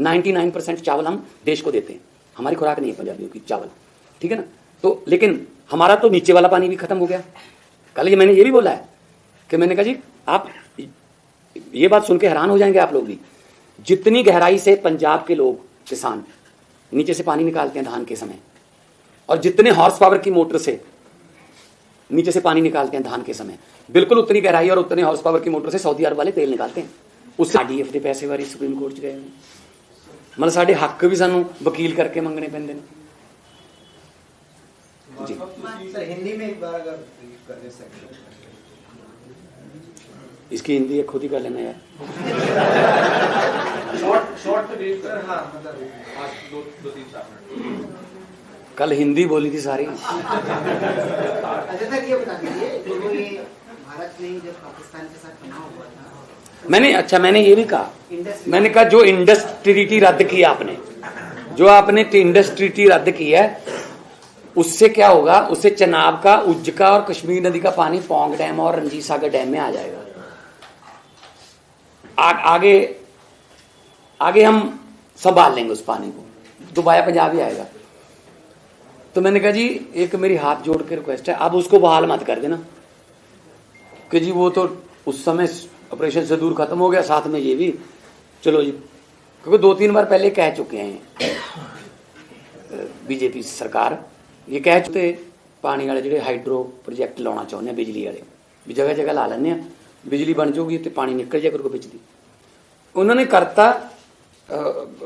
99% चावल हम देश को देते हैं। हमारी खुराक नहीं है पंजाबियों की, चावल। ठीक है ना? तो लेकिन हमारा तो नीचे वाला पानी भी खत्म हो गया। कल ये मैंने ये भी बोला है कि मैंने कहा जी, आप ये बात सुन के हैरान हो जाएँगे आप लोग भी। जितनी गहराई से पंजाब के लोग किसान नीचे से पानी निकालते हैं धान के समय, और जितने हॉर्स पावर की मोटर से नीचे से पानी निकालते हैं धान के समय, बिल्कुल उतनी गहराई और उतने हॉर्स पावर की मोटर से सऊदी अरब वाले तेल निकालते हैं। उससे डी एफ़ पैसे वाली सुप्रीम कोर्ट गए ਮਤਲਬ ਸਾਡੇ ਹੱਕ ਵੀ ਸਾਨੂੰ ਵਕੀਲ ਕਰਕੇ ਮੰਗਣੇ ਪੈਂਦੇ ਨੇ जी। सर हिंदी में एक बार अगर brief कर दे सकते हैं। इसकी हिंदी है खुद ही कर लेना यार शॉर्ट शॉर्ट ब्रीफ सर कर हाँ मतलब आज दो दो तीन चार मिनट कल हिंदी बोली थी सारी अच्छा सर ये बता दीजिए जो ये भारत ने जब पाकिस्तान के साथ बना हुआ था मैंने अच्छा मैंने ये भी कहा। मैंने कहा जो इंडस ट्रीटी रद्द किया आपने जो आपने इंडस ट्रीटी रद्द की है उससे क्या होगा? उससे चनाब का उज्ज का और कश्मीर नदी का पानी पोंग डैम और रंजीत सागर डैम में आ जाएगा। आ, आगे आगे हम संभाल लेंगे उस पानी को। दोबारा पंजाब ही आएगा। तो मैंने कहा जी एक मेरी हाथ जोड़ के रिक्वेस्ट है आप उसको बहाल मत कर देना। कि जी वो तो उस समय ऑपरेशन से दूर खत्म हो गया साथ में ये भी चलो जी क्योंकि दो तीन बार पहले कह चुके हैं बीजेपी सरकार ये ਕਹਿ ਚੁੱਕੇ ਪਾਣੀ ਵਾਲੇ ਜਿਹੜੇ ਹਾਈਡਰੋ ਪ੍ਰੋਜੈਕਟ ਲਾਉਣਾ ਚਾਹੁੰਦੇ ਆ ਬਿਜਲੀ ਵਾਲੇ ਵੀ ਜਗ੍ਹਾ ਜਗ੍ਹਾ ਲਾ ਲੈਂਦੇ ਆ ਬਿਜਲੀ ਬਣ ਜਾਊਗੀ ਤੇ ਪਾਣੀ ਨਿਕਲ ਜਾਇਆ ਕਰੂਗਾ ਵਿੱਚ ਦੀ ਉਹਨਾਂ ਨੇ ਕਰਤਾ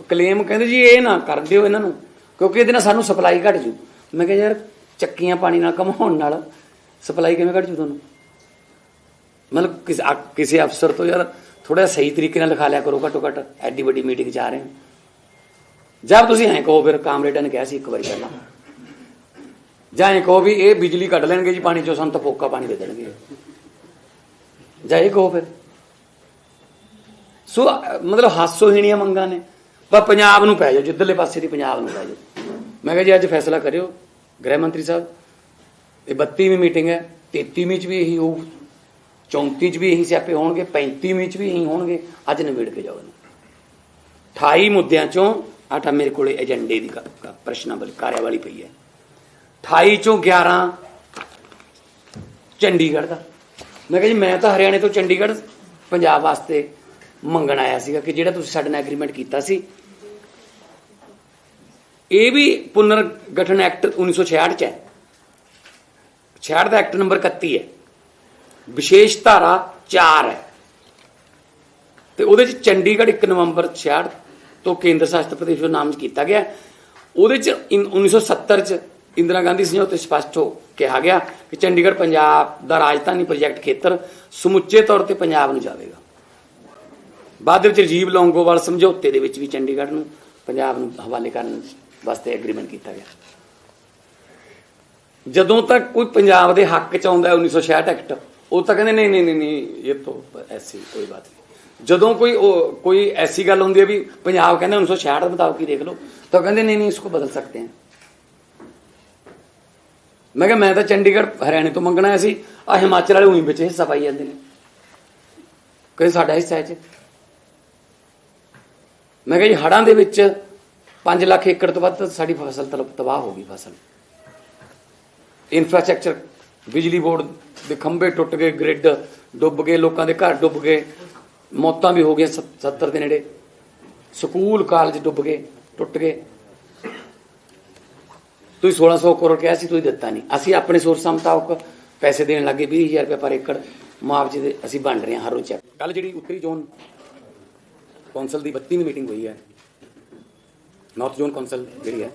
ਕਲੇਮ ਕਹਿੰਦੇ ਜੀ ਇਹ ਨਾ ਕਰ ਦਿਓ ਇਹਨਾਂ ਨੂੰ ਕਿਉਂਕਿ ਇਹਦੇ ਨਾਲ ਸਾਨੂੰ ਸਪਲਾਈ ਘਟ ਜੂ ਮੈਂ ਕਿਹਾ ਯਾਰ ਚੱਕੀਆਂ ਪਾਣੀ ਨਾਲ ਕਮਾਉਣ ਨਾਲ ਸਪਲਾਈ ਕਿਵੇਂ ਘਟ ਜੂ ਤੁਹਾਨੂੰ ਮਤਲਬ ਕਿਸੇ ਕਿਸੇ ਅਫਸਰ ਤੋਂ ਯਾਰ ਥੋੜਾ ਸਹੀ ਤਰੀਕੇ ਨਾਲ ਲਿਖਾ ਲਿਆ ਕਰੋ ਘੱਟੋ ਘੱਟ ਐਡੀ ਵੱਡੀ ਮੀਟਿੰਗ 'ਚ ਆ ਰਹੇ ਹਾਂ। ਜਦ ਤੁਸੀਂ ਐਂ ਕਹੋ ਫਿਰ ਕਾਮਰੇਡਾਂ ਨੇ ਕਿਹਾ ਸੀ ਇੱਕ ਵਾਰੀ ਪਹਿਲਾਂ। ਜਾਂ ਇਹ ਕਹੋ ਵੀ ਇਹ ਬਿਜਲੀ ਕੱਢ ਲੈਣਗੇ ਜੀ ਪਾਣੀ ਚੋਂ ਸਾਨੂੰ ਤਾਂ ਫੋਕਾ ਪਾਣੀ ਦੇ ਦੇਣਗੇ। ਜਾਂ ਇਹ ਕਹੋ ਫਿਰ। ਸੋ ਅ, ਮਤਲਬ ਹਾਸੋਹੀਣੀਆਂ ਮੰਗਾਂ ਨੇ। ਪਰ ਪੰਜਾਬ ਨੂੰ ਪੈ ਜਾਓ ਜਿੱਧਰਲੇ ਪਾਸੇ ਦੀ ਪੰਜਾਬ ਨੂੰ ਪੈ ਜਾਓ। ਮੈਂ ਕਿਹਾ ਜੀ ਅੱਜ ਫੈਸਲਾ ਕਰਿਓ ਗ੍ਰਹਿ ਮੰਤਰੀ ਸਾਹਿਬ ਇਹ 32ਵੀਂ ਮੀਟਿੰਗ ਹੈ 33ਵੀਂ ਚ ਵੀ ਇਹੀ ਹੋਊ। 34 ਚ ਵੀ ਇਹੀ ਸਿਆਪੇ ਹੋਣਗੇ 35ਵੀਂ ਚ ਵੀ ਇਹੀ ਹੋਣਗੇ, ਅੱਜ ਨਿਬੇੜ ਕੇ ਜਾਓ ਇਹਨੂੰ। 28 ਮੁੱਦਿਆਂ ਚੋਂ ਆਟਾ ਮੇਰੇ ਕੋਲੇ ਏਜੰਡੇ ਦੀ ਕ- ਕ- ਪ੍ਰਸ਼ਨਾਵਲੀ ਕਾਰਿਆਵਲੀ ਪਈ ਹੈ। 28 ਚੋਂ 11 ਚੰਡੀਗੜ੍ਹ ਦਾ। ਮੈਂ ਕਿਹਾ ਜੀ, ਮੈਂ ਤਾਂ ਹਰਿਆਣੇ ਤੋਂ ਚੰਡੀਗੜ੍ਹ ਪੰਜਾਬ ਵਾਸਤੇ ਮੰਗਣ ਆਇਆ ਸੀਗਾ ਕਿ ਜਿਹੜਾ ਤੁਸੀਂ ਸਾਡੇ ਨਾਲ ਐਗਰੀਮੈਂਟ ਕੀਤਾ ਸੀ। ਇਹ ਵੀ ਪੁਨਰ ਗਠਨ ਐਕਟ 1966 ਚ ਹੈ। 66 ਦਾ ਐਕਟ ਨੰਬਰ 31 ਹੈ। ਵਿਸ਼ੇਸ਼ ਧਾਰਾ 4 ਹੈ। ਤੇ ਉਹਦੇ ਚ ਚੰਡੀਗੜ੍ਹ 1 ਨਵੰਬਰ 66 ਤੋਂ ਕੇਂਦਰ ਸ਼ਾਸਿਤ ਪ੍ਰਦੇਸ਼ ਦਾ ਨਾਮ ਕੀਤਾ ਗਿਆ ਉਹਦੇ ਚ ਇਨ- 1970 ਚ ਇੰਦਰਾ ਗਾਂਧੀ ਸਮਝੌਤੇ ਸਪਸ਼ਟ ਹੋ ਕਿਹਾ ਗਿਆ ਕਿ ਚੰਡੀਗੜ੍ਹ ਪੰਜਾਬ ਦਾ ਰਾਜਧਾਨੀ ਪ੍ਰੋਜੈਕਟ ਖੇਤਰ ਸਮੁੱਚੇ ਤੌਰ ਤੇ ਪੰਜਾਬ ਨੂੰ ਜਾਵੇਗਾ। ਬਾਅਦ ਵਿੱਚ ਰਜੀਵ ਲੌਂਗੋਵਾਲ ਸਮਝੌਤੇ ਦੇ ਵਿੱਚ ਵੀ ਚੰਡੀਗੜ੍ਹ ਨੂੰ, ਪੰਜਾਬ ਨੂੰ ਹਵਾਲੇ ਕਰਨ ਵਾਸਤੇ ਐਗਰੀਮੈਂਟ ਕੀਤਾ ਗਿਆ। ਜਦੋਂ ਤੱਕ ਕੋਈ ਪੰਜਾਬ ਦੇ ਹੱਕ ਚ ਆਉਂਦਾ ਹੈ 1966 ਐਕਟ ਉਹ ਤਾਂ ਕਹਿੰਦੇ ਨਹੀਂ ਨਹੀਂ ਨਹੀਂ ਨਹੀਂ, ਇਹ ਤਾਂ ਐਸੀ ਕੋਈ ਬਾਤ ਨਹੀਂ। ਜਦੋਂ ਕੋਈ ਕੋਈ ਐਸੀ ਗੱਲ ਹੁੰਦੀ ਹੈ ਵੀ ਪੰਜਾਬ ਕਹਿੰਦਾ 1966 ਦੇ ਮੁਤਾਬਕ ਹੀ ਦੇਖ ਲਓ, ਤਾਂ ਕਹਿੰਦੇ ਨਹੀਂ ਨਹੀਂ, ਇਸਕੋ ਬਦਲ ਸਕਤੇ हैं ਮੈਂ ਕਿਹਾ ਮੈਂ ਤਾਂ ਚੰਡੀਗੜ੍ਹ, ਹਰਿਆਣੇ ਤੋਂ ਮੰਗਣਾ ਆਇਆ ਸੀ ਆ ਹਿਮਾਚਲ ਵਾਲੇ ਉਹੀ ਵਿੱਚ ਹਿੱਸਾ ਪਾਈ ਜਾਂਦੇ ਨੇ। ਕਹਿੰਦੇ ਸਾਡਾ ਹਿੱਸਾ ਹੈ ਚ ਮੈਂ ਕਿਹਾ ਜੀ ਹੜਾਂ ਦੇ ਵਿੱਚ 5 ਲੱਖ ਏਕੜ ਤੋਂ ਵੱਧ ਸਾਡੀ ਫਸਲ ਤਲ- ਤਬਾਹ ਹੋ ਗਈ ਫਸਲ। ਇਨਫਰਾਸਟ੍ਰਕਚਰ ਬਿਜਲੀ ਬੋਰਡ ਦੇ ਖੰਭੇ ਟੁੱਟ ਗਏ ਗ੍ਰਿਡ ਡੁੱਬ ਗਏ, ਲੋਕਾਂ ਦੇ ਘਰ ਡੁੱਬ ਗਏ, ਮੌਤਾਂ ਵੀ ਹੋ ਗਈਆਂ 70 ਦੇ ਨੇੜੇ। ਸਕੂਲ ਕਾਲਜ ਡੁੱਬ ਗਏ, ਟੁੱਟ ਗਏ। ਤੁਸੀਂ 1600 ਕਰੋੜ ਕਿਹਾ ਸੀ, ਤੁਸੀਂ ਦਿੱਤਾ ਨਹੀਂ। ਅਸੀਂ ਆਪਣੇ ਸੋਰਸਾਂ ਮੁਤਾਬਕ ਪੈਸੇ ਦੇਣ ਲੱਗੇ 20000 ਰੁਪਏ ਪਰ ਏਕੜ ਮੁਆਵਜ਼ੇ ਦੇ ਅਸੀਂ ਵੰਡ ਰਹੇ ਹਾਂ ਹਰ ਰੋਜ਼ ਚੈੱਕ ਕੱਲ ਜਿਹੜੀ ਉੱਤਰੀ ਜ਼ੋਨ ਕੌਂਸਲ ਦੀ 32ਵੀਂ ਮੀਟਿੰਗ ਹੋਈ ਹੈ ਨਾਰਥ ਜ਼ੋਨ ਕੌਂਸਲ ਜਿਹੜੀ ਹੈ,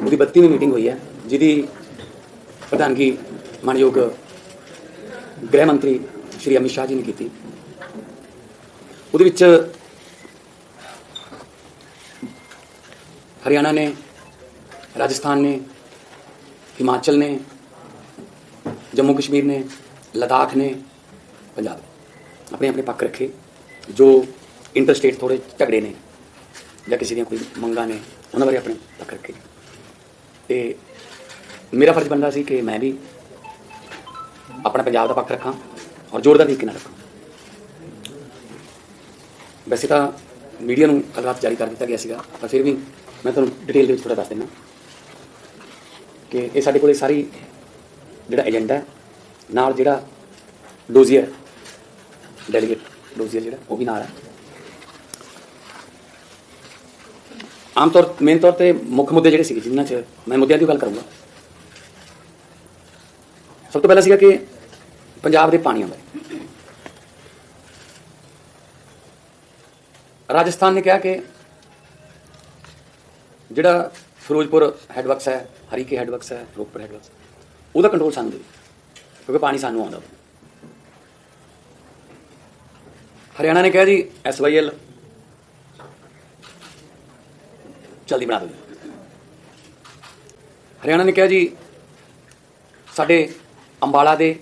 ਉਹਦੀ 32ਵੀਂ ਮੀਟਿੰਗ ਹੋਈ ਹੈ, ਜਿਹਦੀ ਪ੍ਰਧਾਨਗੀ ਮਾਨਯੋਗ ਗ੍ਰਹਿ ਮੰਤਰੀ ਸ਼੍ਰੀ ਅਮਿਤ ਸ਼ਾਹ ਜੀ ਨੇ ਕੀਤੀ। ਉਹਦੇ ਵਿੱਚ ਹਰਿਆਣਾ ਨੇ, ਰਾਜਸਥਾਨ ਨੇ, ਹਿਮਾਚਲ ਨੇ, ਜੰਮੂ ਕਸ਼ਮੀਰ ਨੇ, ਲਦਾਖ ਨੇ, ਪੰਜਾਬ ਆਪਣੇ ਆਪਣੇ ਪੱਖ ਰੱਖੇ, ਜੋ ਇੰਟਰ ਸਟੇਟ ਥੋੜੇ ਝਗੜੇ ਨੇ ਜਾਂ ਕਿਸੇ ਦੀਆਂ ਕੋਈ ਮੰਗਾਂ ਨੇ, ਉਹਨਾਂ ਬਾਰੇ ਆਪਣੇ ਪੱਖ ਰੱਖੇ। ਤੇ ਮੇਰਾ ਫਰਜ਼ ਬਣਦਾ ਸੀ ਕਿ ਮੈਂ ਵੀ ਆਪਣਾ ਪੰਜਾਬ ਦਾ ਪੱਖ ਰੱਖਾਂ ਔਰ ਜ਼ੋਰਦਾਰ ਤਰੀਕੇ ਨਾਲ ਰੱਖਾਂ। ਵੈਸੇ ਤਾਂ ਮੀਡੀਆ ਨੂੰ ਕੱਲ੍ਹ ਰਾਤ ਜਾਰੀ ਕਰ ਦਿੱਤਾ ਗਿਆ ਸੀਗਾ, ਪਰ ਫਿਰ ਵੀ ਮੈਂ ਤੁਹਾਨੂੰ ਡਿਟੇਲ ਦੇ ਵਿੱਚ ਥੋੜਾ ਦੱਸ ਦਿੰਦਾ ਕਿ ਇਹ ਸਾਡੇ ਕੋਲੇ ਸਾਰੀ ਜਿਹੜਾ ਏਜੰਡਾ ਨਾਲ ਜਿਹੜਾ ਡੋਜ਼ੀਅਰ ਡੈਲੀਗੇਟ ਡੋਜ਼ੀਅਰ ਜਿਹੜਾ, ਉਹ ਵੀ ਨਾਲ ਹੈ। ਆਮ ਤੌਰ ਮੇਨ ਤੌਰ ਤੇ ਮੁੱਖ ਮੁੱਦੇ ਜਿਹੜੇ ਸੀਗੇ ਜਿਨ੍ਹਾਂ 'ਚ ਮੈਂ ਮੁੱਦਿਆਂ ਦੀ ਗੱਲ ਕਰੂੰਗਾ। ਸਭ ਤੋਂ ਪਹਿਲਾਂ ਸੀਗਾ ਕਿ ਪੰਜਾਬ ਦੇ ਪਾਣੀਆਂ ਬਾਰੇ ਰਾਜਸਥਾਨ ਨੇ ਕਿਹਾ ਕਿ ਜਿਹੜਾ ਫਿਰੋਜ਼ਪੁਰ ਹੈਡਵਰਕਸ ਹੈ, ਹਰੀਕੇ ਹੈਡਵਰਕਸ ਹੈ, ਰੋਪੜ ਹੈਡਵਰਕਸ ਉਹਦਾ ਕੰਟਰੋਲ ਸਾਨੂੰ ਦੇ ਕਿਉਂਕਿ ਪਾਣੀ ਸਾਨੂੰ ਆਉਂਦਾ ਹਰਿਆਣਾ ਨੇ ਕਿਹਾ ਜੀ ਐਸਵਾਈਐਲ ਜਲਦੀ ਬਣਾ ਦਿਓ। ਹਰਿਆਣਾ ਨੇ ਕਿਹਾ ਜੀ, ਸਾਡੇ ਅੰਬਾਲਾ ਦੇ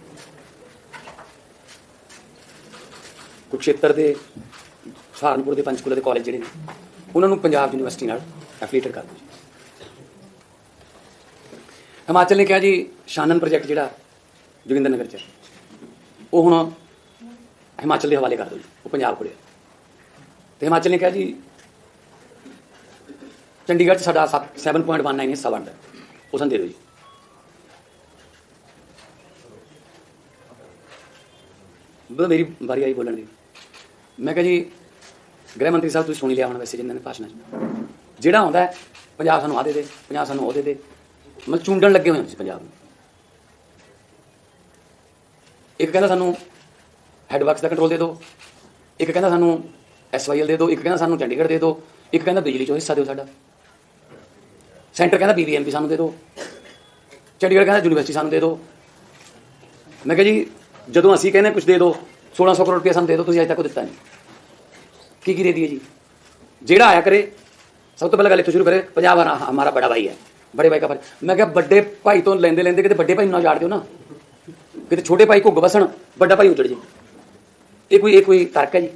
ਕੁਰਕਸ਼ੇਤਰ ਦੇ ਸਹਾਰਨਪੁਰ ਦੇ ਪੰਚਕੂਲਾ ਦੇ ਕਾਲਜ ਜਿਹੜੇ ਨੇ ਉਹਨਾਂ ਨੂੰ ਪੰਜਾਬ ਯੂਨੀਵਰਸਿਟੀ ਨਾਲ ਐਫੀਲੀਏਟਡ ਕਰ ਦਿਓ ਜੀ ਹਿਮਾਚਲ ਨੇ ਕਿਹਾ ਜੀ ਸ਼ਾਨਨ ਪ੍ਰੋਜੈਕਟ ਜਿਹੜਾ ਜੋਗਿੰਦਰ ਨਗਰ ਚ ਹੈ, ਉਹ ਹੁਣ ਹਿਮਾਚਲ ਦੇ ਹਵਾਲੇ ਕਰ ਦਿਓ ਜੀ ਉਹ ਪੰਜਾਬ ਕੋਲੇ ਹੈ। ਤੇ ਹਿਮਾਚਲ ਨੇ ਕਿਹਾ ਜੀ ਚੰਡੀਗੜ੍ਹ ਚ ਸਾਡਾ 7.19 ਹਿੱਸਾ ਬਣਦਾ ਉਹ ਸਾਨੂੰ ਦੇ ਦਿਓ ਜੀ ਬਸ ਮੇਰੀ ਵਾਰੀ ਆਈ ਬੋਲਣ ਦੀ। ਮੈਂ ਕਿਹਾ ਜੀ, ਗ੍ਰਹਿ ਮੰਤਰੀ ਸਾਹਿਬ, ਤੁਸੀਂ ਸੁਣੀ ਲਿਆ ਹੁਣ ਵੈਸੇ ਜਿੰਨਾਂ ਨੇ ਭਾਸ਼ਣ ਚ। ਜਿਹੜਾ ਆਉਂਦਾ ਪੰਜਾਬ ਸਾਨੂੰ ਆ ਦੇ ਦੇ, ਪੰਜਾਬ ਸਾਨੂੰ ਉਹ ਦੇ ਦੇ। ਮਤਲਬ ਚੁੰਡਣ ਲੱਗੇ ਹੋਏ ਹਾਂ ਤੁਸੀਂ ਪੰਜਾਬ ਨੂੰ। ਇੱਕ ਕਹਿੰਦਾ ਸਾਨੂੰ ਹੈਡਵਰਕਸ ਦਾ ਕੰਟਰੋਲ ਦੇ ਦਿਓ। ਇੱਕ ਕਹਿੰਦਾ ਸਾਨੂੰ ਐਸਵਾਈਐਲ ਦੇ ਦਿਓ। ਇੱਕ ਕਹਿੰਦਾ ਸਾਨੂੰ ਚੰਡੀਗੜ੍ਹ ਦੇ ਦਿਓ। ਇੱਕ ਕਹਿੰਦਾ ਬਿਜਲੀ ਚੋਂ ਹਿੱਸਾ ਦਿਓ ਸਾਡਾ। ਸੈਂਟਰ ਕਹਿੰਦਾ ਬੀਬੀਐਮਪੀ ਸਾਨੂੰ ਦੇ ਦਿਓ। ਚੰਡੀਗੜ੍ਹ ਕਹਿੰਦਾ ਯੂਨੀਵਰਸਿਟੀ ਸਾਨੂੰ ਦੇ ਦਿਓ। ਮੈਂ ਕਿਹਾ ਜੀ ਜਦੋਂ ਅਸੀਂ ਕਹਿੰਦੇ ਕੁਝ ਦੇ ਦਿਓ 1600 ਕਰੋੜ ਰੁਪਏ ਸਾਨੂੰ ਦੇ ਦਿਓ ਤੁਸੀਂ ਅਜੇ ਤੱਕ ਦਿੱਤਾ ਨਹੀਂ। ਕੀ ਕੀ ਦੇ ਦਈਏ ਜੀ? ਜਿਹੜਾ ਆਇਆ ਕਰੇ, ਸਭ ਤੋਂ ਪਹਿਲਾਂ ਗੱਲ ਇੱਥੋਂ ਸ਼ੁਰੂ ਕਰੇ, ਪੰਜਾਬ ਹਮਾਰਾ ਹਮਾਰਾ ਬੜਾ ਭਾਈ ਹੈ, ਬੜੇ ਭਾਈ ਦਾ ਪਰ ਮੈਂ ਕਿਹਾ ਵੱਡੇ ਭਾਈ ਤੋਂ ਲੈਂਦੇ ਲੈਂਦੇ ਕਿਤੇ ਵੱਡੇ ਭਾਈ ਨੂੰ ਨਾ ਜਾੜ ਦਿਓ ਨਾ। ਕਿਤੇ ਛੋਟੇ ਭਾਈ ਘੁੱਗ ਵਸਣ, ਵੱਡਾ ਭਾਈ ਉਜੜ ਜੇ। ਇਹ ਕੋਈ ਇਹ ਕੋਈ ਤਰਕ ਹੈ ਜੀ?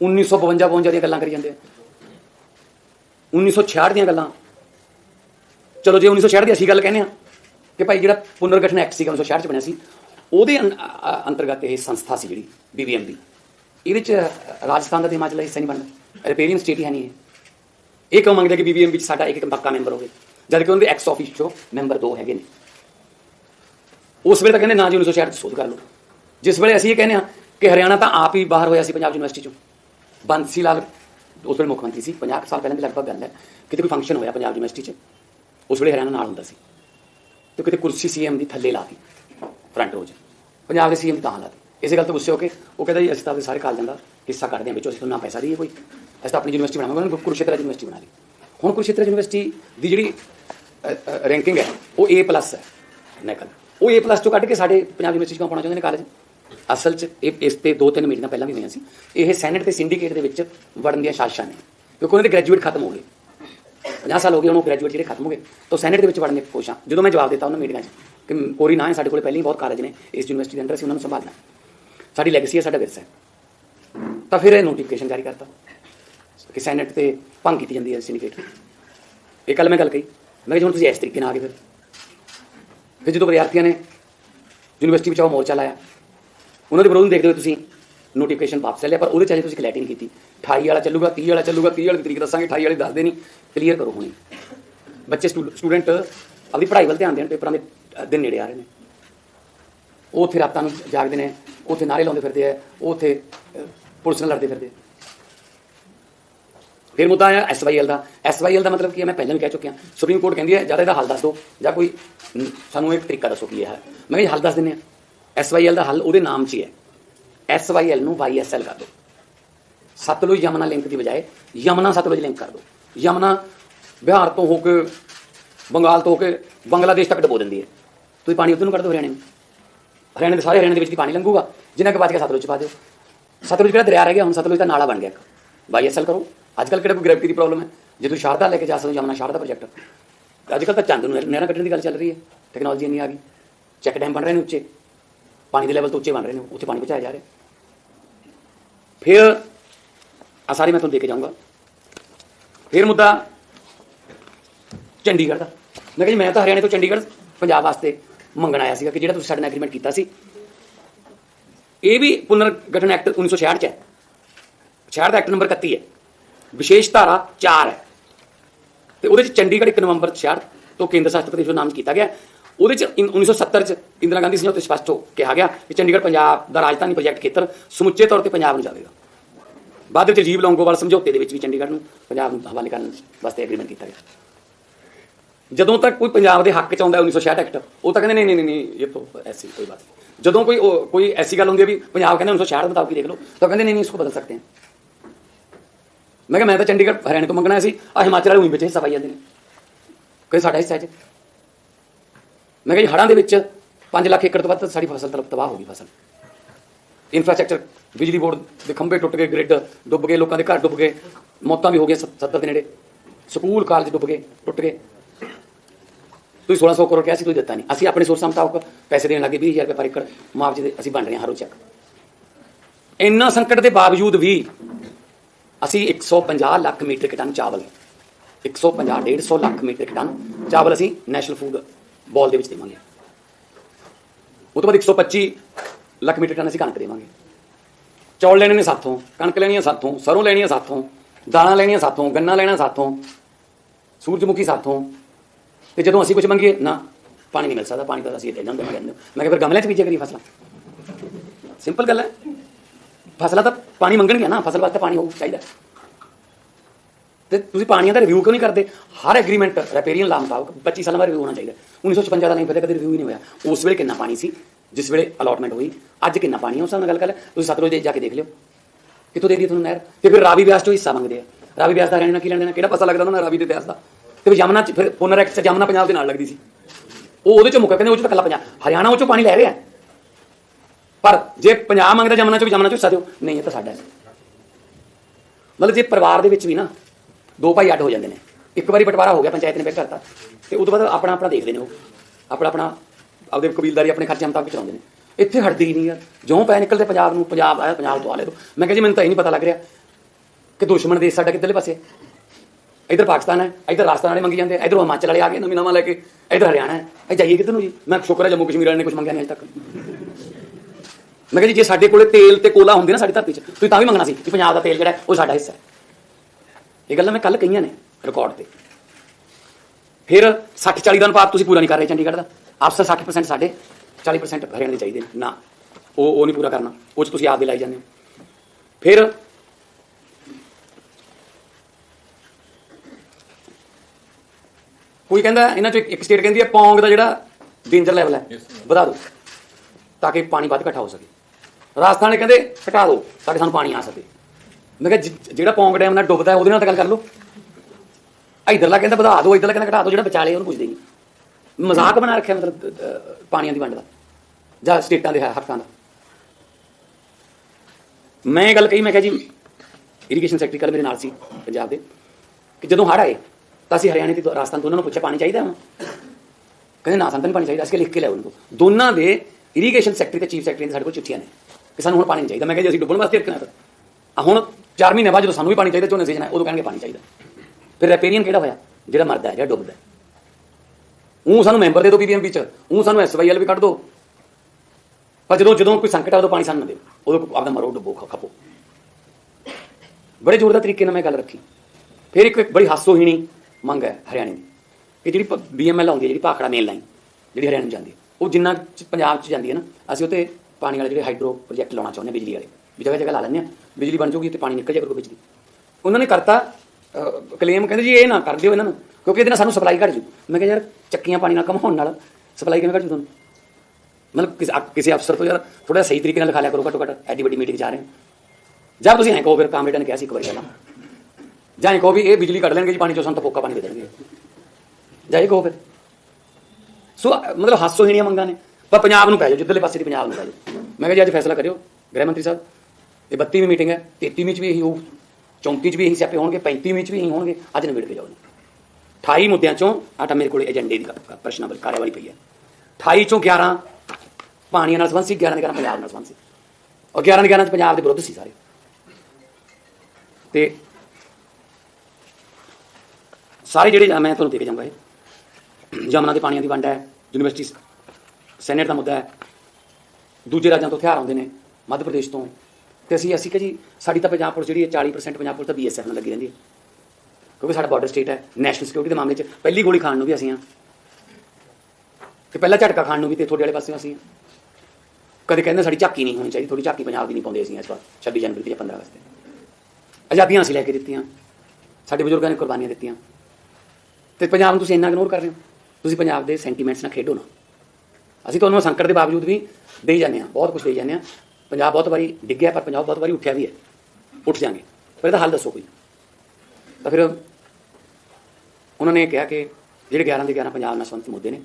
1952 52 ਦੀਆਂ ਗੱਲਾਂ ਕਰੀ ਜਾਂਦੇ ਆ। 1966 ਦੀਆਂ ਗੱਲਾਂ। ਚਲੋ ਜੇ 1966 ਦੀ ਅਸੀਂ ਗੱਲ ਕਹਿੰਦੇ ਆ ਕਿ ਭਾਈ ਜਿਹੜਾ ਪੁਨਰਗਠਨ ਐਕਟ ਸੀਗਾ 1966 ਚ ਬਣਿਆ ਸੀ ਉਹਦੇ ਅੰ- ਅੰਤਰਗਤ ਇਹ ਸੰਸਥਾ ਸੀ ਜਿਹੜੀ ਬੀਬੀਐਮ ਦੀ। ਇਹਦੇ ਚ ਰਾਜਸਥਾਨ ਦਾ ਤੇ ਹਿਮਾਚਲ ਦਾ ਹਿੱਸਾ ਨਹੀਂ ਬਣਦਾ। ਰਿਪੇਰੀਅਨ ਸਟੇਟ ਹੀ ਹੈ ਨਹੀਂ ਇਹ। ਇਹ ਕਿਉਂ ਮੰਗਦੇ ਕਿ ਬੀਬੀਐਮ ਵਿੱਚ ਸਾਡਾ ਇੱਕ ਇੱਕ ਪੱਕਾ ਮੈਂਬਰ ਹੋਵੇ? ਜਦ ਕਿ ਦੇ ਐਕਸ ਆਫਿਸ ਚੋਂ ਮੈਂਬਰ ਦੋ ਹੈਗੇ ਨੇ। ਉਸ ਵੇਲੇ ਤਾਂ ਕਹਿੰਦੇ ਨਾ ਜੀ 1966 ਚ ਸੋਧ ਕਰ ਲਓ। ਜਿਸ ਵੇਲੇ ਅਸੀਂ ਇਹ ਕਹਿੰਦੇ ਆ ਕਿ ਹਰਿਆਣਾ ਤਾਂ ਆਪ ਹੀ ਬਾਹਰ ਹੋਇਆ ਸੀ ਪੰਜਾਬ ਯੂਨੀਵਰਸਿਟੀ ਚੋਂ। ਬੰਸੀ ਲਾਲ, ਉਸ ਵੇਲੇ ਮੁੱਖ ਮੰਤਰੀ ਸੀ। 50 ਸਾਲ ਪਹਿਲਾਂ ਦੀ ਲਗਭਗ ਗੱਲ ਹੈ। ਕਿਤੇ ਕੋਈ ਫੰਕਸ਼ਨ ਹੋਇਆ ਪੰਜਾਬ ਯੂਨੀਵਰਸਿਟੀ 'ਚ, ਉਸ ਵੇਲੇ ਹਰਿਆਣਾ ਨਾਲ ਹੁੰਦਾ ਸੀ। ਤੇ ਕਿਤੇ ਕੁਰਸੀ ਸੀਐਮ ਦੀ ਥੱਲੇ ਲਾਤੀ ਫਰੰਟ ਰੋਜ ਪੰਜਾਬ ਦੇ ਸੀਐਮ ਦੀ ਤਾਂ ਲਾਤੀ ਇਸੇ ਗੱਲ ਤੋਂ ਗੁੱਸੇ ਹੋ ਕੇ ਉਹ ਕਹਿੰਦਾ ਜੀ, ਅਸੀਂ ਤਾਂ ਆਪਣੇ ਸਾਰੇ ਕਾਲਜਾਂ ਦਾ ਹਿੱਸਾ ਕੱਢਦੇ ਹਾਂ ਵਿੱਚੋਂ, ਅਸੀਂ ਤੁਹਾਨੂੰ ਨਾ ਪੈਸਾ ਦਈਏ ਕੋਈ। ਅਸੀਂ ਤਾਂ ਆਪਣੀ ਯੂਨੀਵਰਸਿਟੀ ਬਣਾਵਾਂਗੇ, ਉਹਨਾਂ ਨੇ ਕੁਰੂਕਸ਼ੇਤਰ ਯੂਨੀਵਰਸਿਟੀ ਬਣਾ ਲਈ। ਹੁਣ ਕੁਰੂਕਸ਼ੇਤਰ ਯੂਨੀਵਰਸਿਟੀ ਦੀ ਜਿਹੜੀ ਰੈਂਕਿੰਗ ਹੈ, ਉਹ A+ ਹੈ ਨੈਕਲ ਉਹ A+ ਚੋਂ ਕੱਢ ਕੇ ਸਾਡੇ ਪੰਜਾਬ ਯੂਨੀਵਰਸਿਟੀ ਕਿਉਂ ਪਾਉਣਾ ਚਾਹੁੰਦੇ ਨੇ ਕਾਲਜ ਅਸਲ 'ਚ ਇਹ, ਇਸ ਤੇ ਦੋ ਤਿੰਨ ਮੀਟਿੰਗਾਂ ਪਹਿਲਾਂ ਵੀ ਹੋਈਆਂ ਸੀ। ਇਹ ਸੈਨੇਟ ਤੇ ਸਿੰਡੀਕੇਟ ਦੇ ਵਿੱਚ ਵੜਨ ਦੀਆਂ ਸਾਜ਼ਿਸ਼ਾਂ ਨੇ। ਕਿਉਂਕਿ ਉਹਨਾਂ ਦੇ ਗ੍ਰੈਜੂਏਟ ਖਤਮ ਹੋ ਗਏ। 50 ਸਾਲ ਹੋ ਗਏ ਉਹਨੂੰ ਗ੍ਰੈਜੂਏਟ ਜਿਹੜੇ ਖਤਮ ਹੋ ਗਏ। ਤਾਂ ਸੈਨੇਟ ਦੇ ਵਿੱਚ ਵੜਨ ਦੀ ਕੋਸ਼ਿਸ਼ਾਂ। ਜਦੋਂ ਮੈਂ ਜਵਾਬ ਦਿੱਤਾ ਉਹਨਾਂ ਮੀਟਿੰਗਾਂ 'ਚ ਕਿ ਕੋਰੀ ਨਾ ਹੈ ਸਾਡੇ ਕੋਲ ਪਹਿਲਾਂ ਹੀ ਬਹੁਤ ਕਾਲਜ ਨੇ, ਇਸ ਯੂਨੀਵਰਸਿਟੀ ਦੇ ਅੰਦਰ ਅਸੀਂ ਉਹਨਾਂ ਨੂੰ ਸੰਭਾਲਣਾ। ਸਾਡੀ ਲੈਗੇਸੀ ਹੈ, ਸਾਡਾ ਵਿਰਸਾ ਹੈ। ਤਾਂ ਫਿਰ ਇਹ ਨੋਟੀਫਿਕੇਸ਼ਨ ਜਾਰੀ ਕਰਤਾ। ਕਿ ਸੈਨੇਟ ਤੇ ਭੰਗ ਕੀਤੀ ਜਾਂਦੀ ਹੈ ਸਿੰਡੀਕੇਟ ਇਹ ਕੱਲ ਮੈਂ ਗੱਲ ਕਹੀ। ਮੈਂ ਕਿਹਾ ਹੁਣ ਤੁਸੀਂ ਇਸ ਤਰੀਕੇ ਨਾਲ ਆ ਗਏ ਫਿਰ। ਫਿਰ ਜਦੋਂ ਵਿਦਿਆਰਥੀਆਂ ਨੇ ਯੂਨੀਵਰਸਿਟੀ ਬਚਾਓ ਮੋਰਚਾ ਲਾਇਆ। ਉਹਨਾਂ ਦੇ ਵਿਰੋਧ ਨੂੰ ਦੇਖਦੇ ਹੋਏ ਤੁਸੀਂ ਨੋਟੀਫਿਕੇਸ਼ਨ ਵਾਪਸ ਲੈ ਲਿਆ, ਪਰ ਉਹਦੇ ਚਾਹੇ ਤੁਸੀਂ ਕਲੈਟ ਨਹੀਂ ਕੀਤੀ। 28 ਵਾਲਾ ਚੱਲੂਗਾ 30 ਵਾਲਾ ਚੱਲੂਗਾ 30 ਵਾਲੀ ਤਰੀਕ ਦੱਸਾਂਗੇ 28 ਵਾਲੀ ਦੱਸ ਦੇਣੀ ਕਲੀਅਰ ਕਰੋ ਹੁਣੇ। ਬੱਚੇ ਸਟੂਡੈਂਟ ਆਪਣੀ ਪੜ੍ਹਾਈ ਵੱਲ ਧਿਆਨ ਦੇਣ, ਪੇਪਰਾਂ ਦੇ ਦੇ ਨੇੜੇ ਆ ਰਹੇ ਨੇ। ਉਹ ਉੱਥੇ ਰਾਤਾਂ ਨੂੰ ਜਾਗਦੇ ਨੇ ਉੱਥੇ ਨਾਰੇ ਲਾਉਂਦੇ ਫਿਰਦੇ ਆ, ਉਹ ਉੱਥੇ ਪੁਲਿਸ ਨਾਲ ਲੜਦੇ ਫਿਰਦੇ ਫਿਰ ਮੁੱਦਾ ਆਇਆ ਐਸਵਾਈਐਲ ਦਾ। ਐਸਵਾਈਐਲ ਦਾ ਮਤਲਬ ਕੀ ਹੈ? ਮੈਂ ਪਹਿਲਾਂ ਵੀ ਕਹਿ ਚੁੱਕਿਆ। ਸੁਪਰੀਮ ਕੋਰਟ ਕਹਿੰਦੀ ਹੈ, ਜਾਂ ਇਹਦਾ ਹੱਲ ਦੱਸ ਦਿਓ, ਜਾਂ ਕੋਈ ਸਾਨੂੰ ਇੱਕ ਤਰੀਕਾ ਦੱਸੋ ਕੀ ਹੈ ਮੈਂ ਕਿਹਾ ਹੱਲ ਦੱਸ ਦਿੰਦੇ ਆ ਐਸਵਾਈਐਲ ਦਾ ਹੱਲ ਉਹਦੇ ਨਾਮ 'ਚ ਹੀ ਹੈ। ਐਸਵਾਈਐਲ ਨੂੰ ਵਾਈਐਸਐਲ ਕਰ ਦਿਓ। ਸਤਲੁਜ ਯਮਨਾ ਲਿੰਕ ਦੀ ਬਜਾਏ ਯਮਨਾ ਸਤਲੁਜ ਲਿੰਕ ਕਰ ਦਿਓ। ਯਮਨਾ ਬਿਹਾਰ ਤੋਂ ਹੋ ਕੇ, ਬੰਗਾਲ ਤੋਂ ਹੋ ਕੇ, ਬੰਗਲਾਦੇਸ਼ ਤੱਕ ਡਬੋ ਦਿੰਦੀ ਹੈ। ਤੁਸੀਂ ਪਾਣੀ ਉੱਧਰ ਨੂੰ ਕੱਢ ਦਿਓ ਹਰਿਆਣੇ ਨੂੰ। ਹਰਿਆਣੇ ਦੇ ਸਾਰੇ ਹਰਿਆਣੇ ਦੇ ਵਿੱਚ ਵੀ ਪਾਣੀ ਲੰਘੂਗਾ। ਜਿੰਨਾ ਕਿ ਬਚ ਗਿਆ ਸਤਲੁਜ ਚ ਪਾ ਦਿਓ। ਸਤਲੁਜ ਕਿਹੜਾ ਦਰਿਆ ਰਹਿ ਗਿਆ, ਹੁਣ ਸਤਲੁਜ ਦਾ ਨਾਲਾ ਬਣ ਗਿਆ ਇੱਕ। ਵਾਈਐਸਐਲ ਕਰੋ। ਅੱਜ ਕੱਲ੍ਹ ਕਿਹੜਾ ਕੋਈ ਗ੍ਰੈਵਿਟੀ ਦੀ ਪ੍ਰੋਬਲਮ ਹੈ? ਜੇ ਤੁਸੀਂ ਸ਼ਾਰਦਾ ਲੈ ਕੇ ਜਾ ਸਕਦੇ ਹੋ, ਯਮਨਾ ਸ਼ਾਰਦਾ ਪ੍ਰੋਜੈਕਟ। ਅੱਜ ਕੱਲ੍ਹ ਤਾਂ ਚੰਦ ਨੂੰ ਨਹਿਰਾਂ ਕੱਢਣ ਦੀ ਗੱਲ ਚੱਲ ਰਹੀ ਹੈ। ਟੈਕਨੋਲੋਜੀ ਇੰਨੀ ਆ ਗਈ। ਚੈੱਕ ਡੈਮ ਬਣ ਰਹੇ ਨੇ ਉੱਚੇ। ਪਾਣੀ ਦੇ ਲੈਵਲ ਤੋਂ ਉੱਚੇ ਬਣ ਰਹੇ ਨੇ। ਉੱਥੇ ਪਾਣੀ ਪਹੁੰਚਾਇਆ ਜਾ ਰਿਹਾ। ਫਿਰ ਆ ਸਾਰੇ ਮੈਂ ਤੁਹਾਨੂੰ ਦੇ ਕੇ ਜਾਊਂਗਾ। ਫਿਰ ਮੁੱਦਾ ਚੰਡੀਗੜ੍ਹ ਦਾ। ਮੈਂ ਕਿਹਾ ਜੀ, ਮੈਂ ਤਾਂ ਹਰਿਆਣੇ ਤੋਂ ਚੰਡੀਗੜ੍ਹ, ਪੰਜਾਬ ਵਾਸਤੇ। ਮੰਗਣ ਆਇਆ ਸੀਗਾ ਕਿ ਜਿਹੜਾ ਤੁਸੀਂ ਸਾਡੇ ਨਾਲ ਐਗਰੀਮੈਂਟ ਕੀਤਾ ਸੀ। ਇਹ ਵੀ ਪੁਨਰ ਗਠਨ ਐਕਟ 1966 ਚ ਹੈ। 66 ਦਾ ਐਕਟ ਨੰਬਰ 31 ਹੈ। ਵਿਸ਼ੇਸ਼ ਧਾਰਾ 4 ਹੈ। ਤੇ ਉਹਦੇ ਚ ਚੰਡੀਗੜ੍ਹ 1 ਨਵੰਬਰ 66 ਤੋਂ ਕੇਂਦਰ ਸ਼ਾਸਤ ਪ੍ਰਦੇਸ਼ ਦਾ ਨਾਮ ਕੀਤਾ ਗਿਆ। ਉਹਦੇ ਚ ਇਨ- 1970 ਚ ਇੰਦਰਾ ਗਾਂਧੀ ਸਮਝੌਤੇ 'ਚ ਸਪਸ਼ਟ ਹੋ ਕਿਹਾ ਗਿਆ ਕਿ ਚੰਡੀਗੜ੍ਹ ਪੰਜਾਬ ਦਾ ਰਾਜਧਾਨੀ ਪ੍ਰੋਜੈਕਟ ਖੇਤਰ ਸਮੁੱਚੇ ਤੌਰ ਤੇ ਪੰਜਾਬ ਨੂੰ ਜਾਵੇਗਾ। ਬਾਅਦ ਵਿੱਚ ਰਾਜੀਵ ਲੌਂਗੋਵਾਲ ਸਮਝੌਤੇ ਦੇ ਵਿੱਚ ਵੀ ਚੰਡੀਗੜ੍ਹ ਨੂੰ ਪੰਜਾਬ ਨੂੰ ਹਵਾਲੇ ਕਰਨ ਵਾਸਤੇ ਐਗਰੀਮੈਂਟ ਕੀਤਾ ਗਿਆ। ਜਦੋਂ ਤੱਕ ਕੋਈ ਪੰਜਾਬ ਦੇ ਹੱਕ ਚ ਆਉਂਦਾ ਹੈ 1966 ਐਕਟ ਉਹ ਤਾਂ ਕਹਿੰਦੇ ਨਹੀਂ ਨਹੀਂ ਨਹੀਂ ਨਹੀਂ ਇਹ ਤੋਂ ਐਸੀ ਕੋਈ ਬਾਤ ਨਹੀਂ। ਜਦੋਂ ਕੋਈ ਉਹ- ਕੋਈ ਐਸੀ ਗੱਲ ਹੁੰਦੀ ਹੈ ਵੀ ਪੰਜਾਬ ਕਹਿੰਦੇ 1966 ਦੇ ਮੁਤਾਬਕ ਹੀ ਦੇਖ ਲਓ, ਤਾਂ ਕਹਿੰਦੇ ਨਹੀਂ ਨਹੀਂ ਇਸਕੋ ਬਦਲ ਸਕਦੇ ਹਾਂ। ਮੈਂ ਕਿਹਾ, ਮੈਂ ਤਾਂ ਚੰਡੀਗੜ੍ਹ ਹਰਿਆਣੇ ਤੋਂ ਮੰਗਣਾ ਸੀ ਆ ਹਿਮਾਚਲ ਵਾਲੇ ਉਹੀ ਵਿੱਚ ਹਿੱਸਾ ਪਾਈ ਜਾਂਦੇ ਨੇ। ਕੋਈ ਸਾਡਾ ਹਿੱਸਾ ਹੈ ਮੈਂ ਕਿਹਾ ਜੀ, ਹੜ੍ਹਾਂ ਦੇ ਵਿੱਚ 5 ਲੱਖ ਏਕੜ ਤੋਂ ਵੱਧ ਸਾਡੀ ਫਸਲ ਤਬਾਹ ਹੋ ਗਈ ਫਸਲ। ਇਨਫਰਾਸਟ੍ਰਕਚਰ ਬਿਜਲੀ ਬੋਰਡ ਦੇ ਖੰਭੇ ਟੁੱਟ ਗਏ ਗ੍ਰਿਡ ਡੁੱਬ ਗਏ, ਲੋਕਾਂ ਦੇ ਘਰ ਡੁੱਬ ਗਏ, ਮੌਤਾਂ ਵੀ ਹੋ ਗਈਆਂ 70 ਦੇ ਨੇੜੇ। ਸਕੂਲ ਕਾਲਜ ਡੁੱਬ ਗਏ, ਟੁੱਟ ਗਏ। ਤੁਸੀਂ 1600 ਕਰੋੜ ਕਿਹਾ ਸੀ ਤੁਸੀਂ ਦਿੱਤਾ ਨਹੀਂ। ਅਸੀਂ ਆਪਣੇ ਸੋਰਸਾਂ ਮੁਤਾਬਕ ਪੈਸੇ ਦੇਣ ਲੱਗੇ 20000 ਰੁਪਏ ਪਰ ਏਕੜ। ਮੁਆਵਜ਼ੇ ਦੇ ਅਸੀਂ ਬਣ ਰਹੇ ਹਾਂ ਹਰੋ ਚੱਕ। ਇੰਨਾ ਸੰਕਟ ਦੇ ਬਾਵਜੂਦ ਵੀ ਅਸੀਂ 150 ਲੱਖ ਮੀਟ੍ਰਿਕ ਟਨ ਚਾਵਲ 150 150 ਲੱਖ ਮੀਟ੍ਰਿਕ ਟਨ ਚਾਵਲ ਅਸੀਂ ਨੈਸ਼ਨਲ ਫੂਡ ਬਾਲ ਦੇ ਵਿੱਚ ਦੇਵਾਂਗੇ। ਉਹ ਤੋਂ ਬਾਅਦ 125 ਲੱਖ ਮੀਟਰ ਟਨ ਅਸੀਂ ਕਣਕ ਦੇਵਾਂਗੇ। ਚੌਲ ਲੈਣੇ ਨੇ ਸਾਥੋਂ, ਕਣਕ ਲੈਣੀ ਹੈ ਸਾਥੋਂ, ਸਰੋਂ ਲੈਣੀ ਹੈ ਸਾਥੋਂ, ਦਾਲਾਂ ਲੈਣੀਆਂ ਸਾਥੋਂ, ਗੰਨਾ ਲੈਣਾ ਸਾਥੋਂ, ਸੂਰਜਮੁਖੀ ਸਾਥੋਂ ਤੇ ਜਦੋਂ ਅਸੀਂ ਕੁਝ ਮੰਗੀਏ, ਨਾ, ਪਾਣੀ ਨਹੀਂ ਮਿਲ ਸਕਦਾ, ਪਾਣੀ ਤਾਂ ਅਸੀਂ ਦੇ ਜਾਂਦੇ ਮੈਂ ਕਹਿੰਦੇ ਮੈਂ ਕਿਹਾ, ਫਿਰ ਗਮਲੇ 'ਚ ਬੀਜੇ ਕਰੀ ਫਸਲਾਂ? ਸਿੰਪਲ ਗੱਲ ਹੈ। ਫਸਲਾਂ ਤਾਂ ਪਾਣੀ ਮੰਗਣਗੀਆਂ ਨਾ, ਫਸਲ ਵਾਸਤੇ ਪਾਣੀ ਹੋਊ, ਚਾਹੀਦਾ। ਤੇ ਤੁਸੀਂ ਪਾਣੀਆਂ ਦਾ ਰਿਵਿਊ ਕਿਉਂ ਨਹੀਂ ਕਰਦੇ? ਹਰ ਐਗਰੀਮੈਂਟ ਰੈਪੇਰੀਅਨ ਲਾ ਮੁਤਾਬਕ 25 ਸਾਲਾਂ ਦਾ ਰਿਵਿਊ ਹੋਣਾ ਚਾਹੀਦਾ। 1956 ਦਾ ਨਹੀਂ ਪਤਾ ਕਦੇ ਰਿਵਿਊ ਨਹੀਂ ਹੋਇਆ। ਉਸ ਵੇਲੇ ਕਿੰਨਾ ਪਾਣੀ ਸੀ? ਜਿਸ ਵੇਲੇ ਅਲਾਟਮੈਂਟ ਹੋਈ। ਅੱਜ ਕਿੰਨਾ ਪਾਣੀ ਹੈ? ਉਸ ਨਾਲ ਗੱਲ ਕਰ ਲੈ। ਤੁਸੀਂ ਸਤਲੁਜ ਦੇ ਜਾ ਕੇ ਦੇਖ ਲਿਓ। ਕਿੱਥੋਂ ਦੇ ਦੀ ਤੁਹਾਨੂੰ ਨਹਿਰ? ਤੇ ਫਿਰ ਰਾਵੀ ਵਿਆਸ ਤੋਂ ਹਿੱਸਾ ਮੰਗਦੇ ਆ। ਰਾਵੀ ਵਿਆਸ ਦਾ ਹਰਿਆਣਾ ਨਾਲ ਕੀ ਲੈਣਾ ਕਿਹੜਾ ਪਤਾ ਲੱਗਦਾ ਉਹਨਾਂ ਰਾਵੀ ਦੇ ਵਿਆਸ ਦਾ? ਤੇ ਫਿਰ ਯਮਨਾ ਚ ਫਿਰ ਪੁਨਰ ਐਕਟ ਚ ਯਮਨਾ ਪੰਜਾਬ ਦੇ ਨਾਲ ਲੱਗਦੀ ਸੀ। ਉਹ ਉਹਦੇ ਚ ਮੁੱਕਾ ਕਹਿੰਦੇ ਉਹ ਚ ਤਾਂ ਕੱਲਾ ਪੰਜਾਬ। ਹਰਿਆਣਾ ਉਹ ਚੋਂ ਪਾਣੀ ਲੈ ਰਿਹਾ। ਪਰ ਜੇ ਪੰਜਾਬ ਮੰਗਦਾ ਯਮਨਾ ਚੋਂ ਵੀ ਯਮਨਾ ਚ ਹਿੱਸਾ ਦਿਓ। ਨਹੀਂ, ਇਹ ਤਾਂ ਸਾਡਾ ਹੈ। ਮਤਲਬ ਜੇ ਪਰਿਵਾਰ ਦੇ ਵਿੱਚ ਵੀ ਨਾ ਦੋ ਭਾਈ ਅੱਡ ਹੋ ਜਾਂਦੇ ਨੇ। ਇੱਕ ਵਾਰੀ ਬਟਵਾਰਾ ਹੋ ਗਿਆ, ਪੰਚਾਇਤ ਨੇ ਫਿਰ ਕਰਤਾ। ਤੇ ਉਸ ਤੋਂ ਬਾਅਦ ਆਪਣਾ ਆਪਣਾ ਦੇਖਦੇ ਨੇ ਉਹ। ਆਪਣਾ ਆਪਣਾ ਆਪਦੇ ਕਬੀਲਦਾਰੀ, ਆਪਣੇ ਖਰਚੇ ਮੁਤਾਬਕ ਚਲਾਉਂਦੇ ਨੇ। ਇੱਥੇ ਹਟਦੀ ਨਹੀਂ ਯਾਰ। ਜਿਉਂ ਪੈ ਨਿਕਲਦੇ ਪੰਜਾਬ ਨੂੰ, ਪੰਜਾਬ ਆਇਆ, ਪੰਜਾਬ ਤੋਂ ਆਲੇ ਤੋਂ ਮੈਂ ਕਿਹਾ ਜੀ, ਮੈਨੂੰ ਤਾਂ ਇਹ ਨਹੀਂ ਪਤਾ ਲੱਗ ਰਿਹਾ ਕਿ ਦੁਸ਼ਮਣ ਦੇਸ਼ ਸਾਡਾ ਕਿੱਧਰਲੇ ਪਾਸੇ ਇੱਧਰ ਪਾਕਿਸਤਾਨ ਹੈ, ਇੱਧਰ ਰਾਜਸਥਾਨ ਵਾਲੇ ਮੰਗੀ ਜਾਂਦੇ ਆ, ਇੱਧਰ ਹਿਮਾਚਲ ਵਾਲੇ ਆ ਗਏ, ਨਵੀਂ ਨਵਾਂ ਲੈ ਕੇ, ਇੱਧਰ ਹਰਿਆਣਾ ਹੈ। ਇਹ ਜਾਈਏ ਕਿੱਧਰ ਨੂੰ ਜੀ? ਮੈਂ ਸ਼ੁਕਰ ਹੈ ਜੰਮੂ ਕਸ਼ਮੀਰ ਵਾਲੇ ਨੇ ਕੁਝ ਮੰਗਿਆ ਨਹੀਂ ਅਜੇ ਤੱਕ। ਮੈਂ ਕਿਹਾ ਜੀ, ਜੇ ਸਾਡੇ ਕੋਲੇ ਤੇਲ ਤੇ ਕੋਲਾ ਹੁੰਦੇ ਨਾ ਸਾਡੀ ਧਰਤੀ 'ਚ, ਤੁਸੀਂ ਤਾਂ ਵੀ ਮੰਗਣਾ ਸੀ ਕਿ ਪੰਜਾਬ ਦਾ ਤੇਲ ਜਿਹੜਾ ਉਹ ਸਾਡਾ ਹਿੱਸਾ ਹੈ। ਇਹ ਗੱਲਾਂ ਮੈਂ ਕੱਲ ਕਹੀਆਂ ਨੇ ਰਿਕਾਰਡ ਤੇ। ਫਿਰ 60 40 ਦਾ ਅਨੁਪਾਤ ਤੁਸੀਂ ਪੂਰਾ ਨਹੀਂ ਕਰ ਰਹੇ ਚੰਡੀਗੜ੍ਹ ਦਾ। ਅਫਸਰ 60% ਸਾਡੇ 40% ਹਰਿਆਣੇ ਦੇ ਚਾਹੀਦੇ ਨੇ। ਨਾ, ਉਹ ਉਹ ਨਹੀਂ ਪੂਰਾ ਕਰਨਾ, ਉਹ 'ਚ ਤੁਸੀਂ ਆਪ ਦੇ ਲਾਈ ਜਾਂਦੇ ਹੋ। ਫਿਰ ਕੋਈ ਕਹਿੰਦਾ ਇਹਨਾਂ ਚੋਂ ਇੱਕ- ਸਟੇਟ ਕਹਿੰਦੀ ਹੈ ਪੌਂਗ ਦਾ ਜਿਹੜਾ ਡੇਂਜਰ ਲੈਵਲ ਹੈ ਵਧਾ ਦਿਓ। ਤਾਂ ਕਿ ਪਾਣੀ ਵੱਧ ਇਕੱਠਾ ਹੋ ਸਕੇ। ਰਾਜਸਥਾਨ ਨੇ ਕਹਿੰਦੇ ਘਟਾ ਦਿਓ ਤਾਂ ਕਿ ਸਾਨੂੰ ਪਾਣੀ ਆ ਸਕੇ। ਮੈਂ ਕਿਹਾ ਜਿਹੜਾ ਪੌਂਗ ਡੈਮ ਨਾਲ ਡੁੱਬਦਾ ਉਹਦੇ ਨਾਲ ਤਾਂ ਗੱਲ ਕਰ ਲਓ। ਇਧਰਲਾ ਕਹਿੰਦਾ ਵਧਾ ਦਿਓ ਇਧਰਲਾ ਕਹਿੰਦਾ ਘਟਾ ਦਿਓ ਜਿਹੜਾ ਵਿਚਾਲੇ ਉਹਨੂੰ ਪੁੱਛਦੇ ਨਹੀਂ। ਮਜ਼ਾਕ ਬਣਾ ਰੱਖਿਆ ਮਤਲਬ ਪਾਣੀਆਂ ਦੀ ਵੰਡ ਦਾ ਜਾਂ ਸਟੇਟਾਂ ਦੇ ਹੱਕਾਂ ਦਾ। ਮੈਂ ਇਹ ਗੱਲ ਕਹੀ ਮੈਂ ਕਿਹਾ ਜੀ ਇਰੀਗੇਸ਼ਨ ਸੈਕਟਰੀ ਕੱਲ ਮੇਰੇ ਨਾਲ ਸੀ ਪੰਜਾਬ ਦੇ ਕਿ ਜਦੋਂ ਹੜ੍ਹ ਆਏ ਤਾਂ ਅਸੀਂ ਹਰਿਆਣੇ ਤੇ ਰਾਜਸਥਾਨ ਦੋਨਾਂ ਨੂੰ ਪੁੱਛਿਆ, ਪਾਣੀ ਚਾਹੀਦਾ ਹੁਣ? ਕਹਿੰਦੇ ਨਾ ਸਾਨੂੰ ਪਾਣੀ ਚਾਹੀਦਾ, ਅਸੀਂ ਕਿਹਾ ਲਿਖ ਕੇ ਲੈ ਉਹਨਾਂ ਤੋਂ ਦੋਨਾਂ ਦੇ ਇਰੀਗੇਸ਼ਨ ਸੈਕਟਰੀ ਤੇ ਚੀਫ ਸੈਕਟਰੀ ਦੇ ਸਾਡੇ ਕੋਲ ਚਿੱਠੀਆਂ ਨੇ ਕਿ ਸਾਨੂੰ ਹੁਣ ਪਾਣੀ ਚਾਹੀਦਾ। ਮੈਂ ਕਿਹਾ ਅਸੀਂ ਡੁੱਬਣ ਵਾਸਤੇ ਰੱਖਣਾ ਆ ਹੁਣ 4 ਮਹੀਨੇ ਬਾਅਦ ਜਦੋਂ ਸਾਨੂੰ ਵੀ ਪਾਣੀ ਚਾਹੀਦਾ, ਝੋਨੇ ਸੀਜ਼ਨ ਹੈ, ਉਦੋਂ ਕਹਿਣਗੇ ਪਾਣੀ ਚਾਹੀਦਾ। ਫਿਰ ਰੈਪੇਰੀਅਨ ਕਿਹੜਾ ਹੋਇਆ? ਜਿਹੜਾ ਮਰਦਾ ਹੈ, ਜਿਹੜਾ ਡੁੱਬਦਾ ਉਹ ਸਾਨੂੰ ਮੈਂਬਰ ਦੇ ਦਿਓ ਬੀਬੀਐਮ ਵਿੱਚ ਉਹ ਸਾਨੂੰ ਐਸਵਾਈਐਲ ਵੀ ਕੱਢ ਦਿਓ ਪਰ ਜਦੋਂ ਜਦੋਂ ਕੋਈ ਸੰਕਟ ਆ ਉਦੋਂ ਪਾਣੀ ਸਾਨੂੰ ਨਾ ਦਿਓ ਉਦੋਂ ਆਪਦਾ ਮਰੋ, ਡੁੱਬੋ, ਖ- ਖਪੋ। ਬੜੇ ਜ਼ੋਰਦਾਰ ਤਰੀਕੇ ਨਾਲ ਮੈਂ ਗੱਲ ਰੱਖੀ। ਫਿਰ ਇੱਕ ਬੜੀ ਹਾਸੋਹੀਣੀ ਮੰਗ ਹੈ ਹਰਿਆਣੇ ਦੀ। ਕਿ ਜਿਹੜੀ ਬੀਐਮਐਲ ਆਉਂਦੀ ਹੈ, ਜਿਹੜੀ ਭਾਖੜਾ ਮੇਨ ਲਾਈਨ ਜਿਹੜੀ ਹਰਿਆਣੇ ਨੂੰ ਜਾਂਦੀ ਹੈ, ਉਹ ਜਿੰਨਾ ਪੰਜਾਬ ਚ ਜਾਂਦੀ ਹੈ ਨਾ, ਅਸੀਂ ਉੱਤੇ ਪਾਣੀ ਵਾਲੇ ਜਿਹੜੇ ਹਾਈਡਰੋ ਪ੍ਰੋਜੈਕਟ ਲਾਉਣਾ ਚਾਹੁੰਦੇ ਹਾਂ, ਬਿਜਲੀ ਵਾਲੇ। ਵੀ ਜਗ੍ਹਾ ਜਗ੍ਹਾ ਲਾ ਲੈਂਦੇ ਆ ਬਿਜਲੀ ਬਣ ਜਾਊਗੀ ਤੇ ਪਾਣੀ ਨਿਕਲ ਜਾਊਗਾ ਵਿੱਚ ਦੀ ਉਹਨਾਂ ਨੇ ਕਰਤਾ ਕਲੇਮ ਕਹਿੰਦੇ ਜੀ ਇਹ ਨਾ ਕਰ ਦਿਓ ਇਹਨਾਂ ਨੂੰ, ਕਿਉਂਕਿ ਇਹਦੇ ਨਾਲ ਸਾਨੂੰ ਸਪਲਾਈ ਘਟ ਜੂ। ਮੈਂ ਕਿਹਾ ਯਾਰ, ਚੱਕੀਆਂ ਪਾਣੀ ਨਾਲ ਕਮਾਉਣ ਨਾਲ ਸਪਲਾਈ ਕਿਵੇਂ ਘਟ ਜੂ ਤੁਹਾਨੂੰ? ਮਤਲਬ ਕਿਸੇ ਕਿਸੇ ਅਫਸਰ ਤੋਂ ਯਾਰ ਥੋੜਾ ਸਹੀ ਤਰੀਕੇ ਨਾਲ ਲਿਖਾ ਲਿਆ ਕਰੋ ਘੱਟੋ ਘੱਟ, ਐਡੀ ਵੱਡੀ ਮੀਟਿੰਗ ਜਾ ਰਹੇ ਹਾਂ। ਜਦ ਤੁਸੀਂ ਐਂ ਕਹੋ, ਫਿਰ ਕਾਮਰੇਡਾਂ ਨੇ ਕਿਹਾ ਸੀ ਇੱਕ ਵਾਰੀ ਪਹਿਲਾਂ। ਜਾਂ ਇਹ ਕਹੋ ਵੀ ਇਹ ਬਿਜਲੀ ਕੱਢ ਲੈਣਗੇ ਜੀ, ਪਾਣੀ ਚੋਂ ਸਾਨੂੰ ਤਾਂ ਫੋਕਾ ਪਾਣੀ ਦੇ ਦੇਣਗੇ। ਜਾਂ ਇਹ ਕਹੋ ਫਿਰ। ਸੋ, ਮਤਲਬ ਮਤਲਬ ਹਾਸੋਹੀਣੀਆਂ ਮੰਗਾਂ ਨੇ। ਪਰ ਪੰਜਾਬ ਨੂੰ ਪੈ ਜਾਓ, ਜਿੱਧਰਲੇ ਪਾਸੇ ਦੀ ਪੰਜਾਬ ਨੂੰ ਪੈ ਜਾਓ। ਮੈਂ ਕਿਹਾ ਜੀ, ਅੱਜ ਫੈਸਲਾ ਕਰਿਓ। ਗ੍ਰਹਿ ਮੰਤਰੀ ਸਾਹਿਬ, ਇਹ 32ਵੀਂ ਮੀਟਿੰਗ ਹੈ 33ਵੀਂ ਚ ਵੀ ਇਹੀ ਹੋਊ 34 ਚ ਵੀ ਇਹੀ ਸਿਆਪੇ ਹੋਣਗੇ 35ਵੀਂ ਚ ਵੀ ਇਹੀ ਹੋਣਗੇ, ਅੱਜ ਨਿਬੇੜ ਕੇ ਜਾਓ 28 ਮੁੱਦਿਆਂ ਚੋਂ ਆਟਾ ਮੇਰੇ ਕੋਲ ਏਜੰਡੇ ਦੀ ਕ- ਪ੍ਰਸ਼ਨਾਵਲੀ ਕਾਰਵਾਈ ਪਈ ਹੈ। 28 ਚੋਂ 11 ਪਾਣੀਆਂ ਨਾਲ ਸੰਬੰਧੀ 11 ਦੇ 11 ਪੰਜਾਬ ਨਾਲ ਸੰਬੰਧੀ ਔਰ 11 ਦੇ 11 ਚ ਪੰਜਾਬ ਦੇ ਵਿਰੁੱਧ ਸੀ ਸਾਰੇ। ਤੇ ਸਾਰੇ ਜਿਹੜੇ ਮੈਂ ਤੁਹਾਨੂੰ ਦੇ ਕੇ ਜਾਊਂਗਾ ਇਹ। ਜਮਨਾ ਦੇ ਪਾਣੀਆਂ ਦੀ ਵੰਡ ਹੈ, ਯੂਨੀਵਰਸਿਟੀ ਸੈਨੇਟ ਦਾ ਮੁੱਦਾ ਹੈ। ਦੂਜੇ ਰਾਜਾਂ ਤੋਂ ਹਥਿਆਰ ਆਉਂਦੇ ਨੇ, ਮੱਧ ਪ੍ਰਦੇਸ਼ ਤੋਂ। ਤੇ ਅਸੀਂ ਅਸੀਂ ਕਿ ਜੀ, ਸਾਡੀ ਤਾਂ ਪੰਜਾਬ ਪੁਲਿਸ ਜਿਹੜੀ ਹੈ 40% ਪੰਜਾਬ ਪੁਲਿਸ ਤਾਂ ਬੀਐਸਐਫ ਨਾਲ ਲੱਗੀ ਰਹਿੰਦੀ ਹੈ। ਕਿਉਂਕਿ ਸਾਡਾ ਬਾਰਡਰ ਸਟੇਟ ਹੈ ਨੈਸ਼ਨਲ ਸਿਕਿਉਰਿਟੀ ਦੇ ਮਾਮਲੇ 'ਚ ਪਹਿਲੀ ਗੋਲੀ ਖਾਣ ਨੂੰ ਵੀ ਅਸੀਂ ਹਾਂ। ਤੇ ਪਹਿਲਾ ਝਟਕਾ ਖਾਣ ਨੂੰ ਵੀ ਤੇ ਤੁਹਾਡੇ ਵਾਲੇ ਪਾਸਿਓਂ ਅਸੀਂ ਹਾਂ। ਕਦੇ ਕਹਿੰਦੇ ਸਾਡੀ ਝਾਕੀ ਨਹੀਂ ਹੋਣੀ ਚਾਹੀਦੀ ਥੋੜੀ ਝਾਕੀ ਪੰਜਾਬ ਦੀ ਨਹੀਂ ਪਾਉਂਦੇ ਅਸੀਂ ਇਸ ਵਾਰ 26 ਜਨਵਰੀ ਤੇ ਜਾਂ 15 ਅਗਸਤ ਤੇ ਆਜ਼ਾਦੀਆਂ ਅਸੀਂ ਲੈ ਕੇ ਦਿੱਤੀਆਂ। ਸਾਡੇ ਬਜ਼ੁਰਗਾਂ ਨੇ ਕੁਰਬਾਨੀਆਂ ਦਿੱਤੀਆਂ। ਤੇ ਪੰਜਾਬ ਨੂੰ ਤੁਸੀਂ ਇੰਨਾ ਇਗਨੋਰ ਕਰ ਰਹੇ ਹੋ? ਤੁਸੀਂ ਪੰਜਾਬ ਦੇ ਸੈਂਟੀਮੈਂਟਸ ਨਾਲ ਖੇਡੋ ਨਾ। ਅਸੀਂ ਤੁਹਾਨੂੰ ਸੰਕਟ ਦੇ ਬਾਵਜੂਦ ਵੀ ਦੇਈ ਜਾਂਦੇ ਹਾਂ, ਬਹੁਤ ਕੁਝ ਦੇਈ ਜਾਂਦੇ ਹਾਂ। ਪੰਜਾਬ ਬਹੁਤ ਵਾਰੀ ਡਿੱਗਿਆ ਪਰ ਪੰਜਾਬ ਬਹੁਤ ਵਾਰੀ ਉੱਠਿਆ ਵੀ ਹੈ। ਉੱਠ ਜਾਾਂਗੇ। ਪਰ ਇਹਦਾ ਹੱਲ ਦੱਸੋ ਕੋਈ। ਤਾਂ ਫਿਰ ਉਹਨਾਂ ਨੇ ਕਿਹਾ ਕਿ ਜਿਹੜੇ 11 ਦੇ 11 ਪੰਜਾਬ ਨਾਲ ਸੰਬੰਧਿਤ ਮੁੱਦੇ ਨੇ,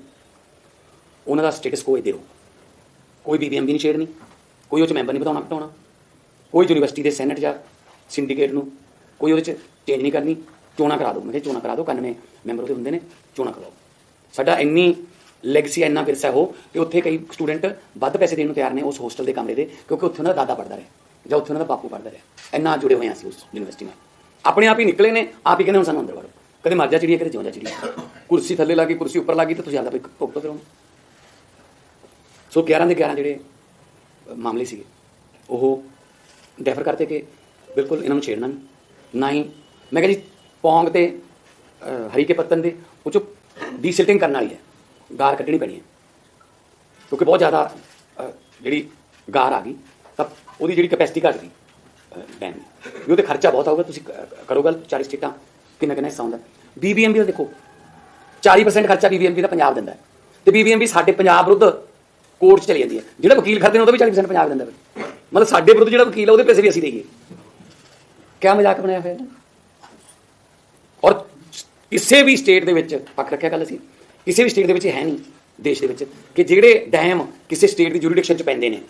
ਉਹਨਾਂ ਦਾ ਸਟੇਟਸ ਕੋਈ ਦਿਓ ਕੋਈ ਬੀਬੀਐਮਬੀ ਨਹੀਂ ਛੇੜਨੀ, ਕੋਈ ਉਹ ਚ ਮੈਂਬਰ ਨਹੀਂ ਵਧਾਉਣਾ ਘਟਾਉਣਾ ਕੋਈ ਯੂਨੀਵਰਸਿਟੀ ਦੇ ਸੈਨੇਟ ਜਾਂ ਸਿੰਡੀਕੇਟ ਨੂੰ ਕੋਈ ਉਹਦੇ ਚ ਚੇਂਜ ਨਹੀਂ ਕਰਨੀ। ਚੋਣਾਂ ਕਰਾ ਦਿਓ ਮੈਂ ਕਿਹਾ ਚੋਣਾਂ ਕਰਾ ਦਿਓ 91 ਮੈਂਬਰ ਉਹਦੇ ਹੁੰਦੇ ਨੇ, ਚੋਣਾਂ ਕਰਾਓ ਸਾਡਾ ਇੰਨੀ ਲੈਗਸੀ ਇੰਨਾ ਵਿਰਸਾ ਹੋ ਕਿ ਉੱਥੇ ਕਈ ਸਟੂਡੈਂਟ ਵੱਧ ਪੈਸੇ ਦੇਣ ਨੂੰ ਤਿਆਰ ਨੇ ਉਸ ਹੋਸਟਲ ਦੇ ਕਮਰੇ ਦੇ, ਕਿਉਂਕਿ ਉੱਥੇ ਉਹਨਾਂ ਦਾ ਦਾਦਾ ਪੜਦਾ ਰਿਹਾ, ਜਾਂ ਉੱਥੇ ਉਹਨਾਂ ਦਾ ਬਾਪੂ ਪੜਦਾ ਰਿਹਾ। ਇੰਨਾ ਜੁੜੇ ਹੋਏ ਹਾਂ ਅਸੀਂ ਉਸ ਯੂਨੀਵਰਸਿਟੀ ਨਾਲ। ਆਪਣੇ ਆਪ ਹੀ ਨਿਕਲੇ ਨੇ, ਆਪ ਹੀ ਕਹਿੰਦੇ ਹੁਣ ਸਾਨੂੰ ਅੰਦਰ ਵੜੋ। ਕਦੇ ਮਰ ਜਾ ਚਿੜੀਆ, ਕਦੇ ਜਿਉਂਦਾ ਚਿੜੀਆ। ਕੁਰਸੀ ਥੱਲੇ ਲਾ ਕੇ, ਕੁਰਸੀ ਉੱਪਰ ਲੱਗੀ ਤਾਂ ਤੁਸੀਂ ਆਪਦਾ ਭੁਗਤੋ ਫਿਰ ਉਹਨੂੰ ਸੋ 11 ਦੇ 11 ਜਿਹੜੇ ਮਾਮਲੇ ਸੀਗੇ, ਉਹ ਡੈਫਰ ਕਰਤੇ ਕਿ ਬਿਲਕੁਲ ਇਹਨਾਂ ਨੂੰ ਛੇੜਨਾ ਨਹੀਂ। ਨਾ ਹੀ ਮੈਂ ਕਹਿੰਦਾ ਜੀ ਪੌਂਗ ਤੇ ਹਰੀ ਕੇ ਪੱਤਨ ਦੇ, ਉਹ ਚੋਂ ਡੀਸਿਲਟਿੰਗ ਕਰਨ ਵਾਲੀ ਹੈ। ਗਾਰ ਕੱਢਣੀ ਪੈਣੀ ਹੈ। ਕਿਉਂਕਿ ਬਹੁਤ ਜ਼ਿਆਦਾ ਜਿਹੜੀ ਗਾਰ ਆ ਗਈ, ਤਾਂ ਉਹਦੀ ਜਿਹੜੀ ਕੈਪੈਸਿਟੀ ਘਟ ਗਈ ਬੈਨ ਦੀ। ਉਹਦੇ ਖਰਚਾ ਬਹੁਤ ਆਊਗਾ, ਤੁਸੀਂ ਕ- ਕਰੋ ਗੱਲ 40 ਸਟੇਟਾਂ ਕਿੰਨਾ ਕਿੰਨਾ ਹਿੱਸਾ ਹੁੰਦਾ। ਬੀਬੀਐਮਬੀ ਦਾ ਦੇਖੋ 40% ਖਰਚਾ ਬੀਬੀਐਮਬੀ ਦਾ ਪੰਜਾਬ ਦਿੰਦਾ ਹੈ। ਤੇ ਬੀਬੀਐਮਬੀ ਸਾਡੇ ਪੰਜਾਬ ਵਿਰੁੱਧ ਕੋਰਟ 'ਚ ਚਲੀ ਜਾਂਦੀ ਹੈ। ਜਿਹੜਾ ਵਕੀਲ ਖਰਚਦੇ ਨੇ, ਉਹਦਾ ਵੀ 40% ਪੰਜਾਬ ਦਿੰਦਾ ਮਤਲਬ ਸਾਡੇ ਵਿਰੁੱਧ ਜਿਹੜਾ ਵਕੀਲ ਹੈ ਉਹਦੇ ਪੈਸੇ ਵੀ ਅਸੀਂ ਦੇਈਏ। ਕਿਆ ਮਜ਼ਾਕ ਬਣਾਇਆ ਹੋਇਆ ਕਿਸੇ ਵੀ ਸਟੇਟ ਦੇ ਵਿੱਚ ਪੱਕ ਰੱਖਿਆ ਗੱਲ ਅਸੀਂ। ਕਿਸੇ ਵੀ ਸਟੇਟ ਦੇ ਵਿੱਚ ਹੈ ਨਹੀਂ ਦੇਸ਼ ਦੇ ਵਿੱਚ। ਕਿ ਜਿਹੜੇ ਡੈਮ ਕਿਸੇ ਸਟੇਟ ਦੀ ਜੁਰੀਡਿਕਸ਼ਨ 'ਚ ਪੈਂਦੇ ਨੇ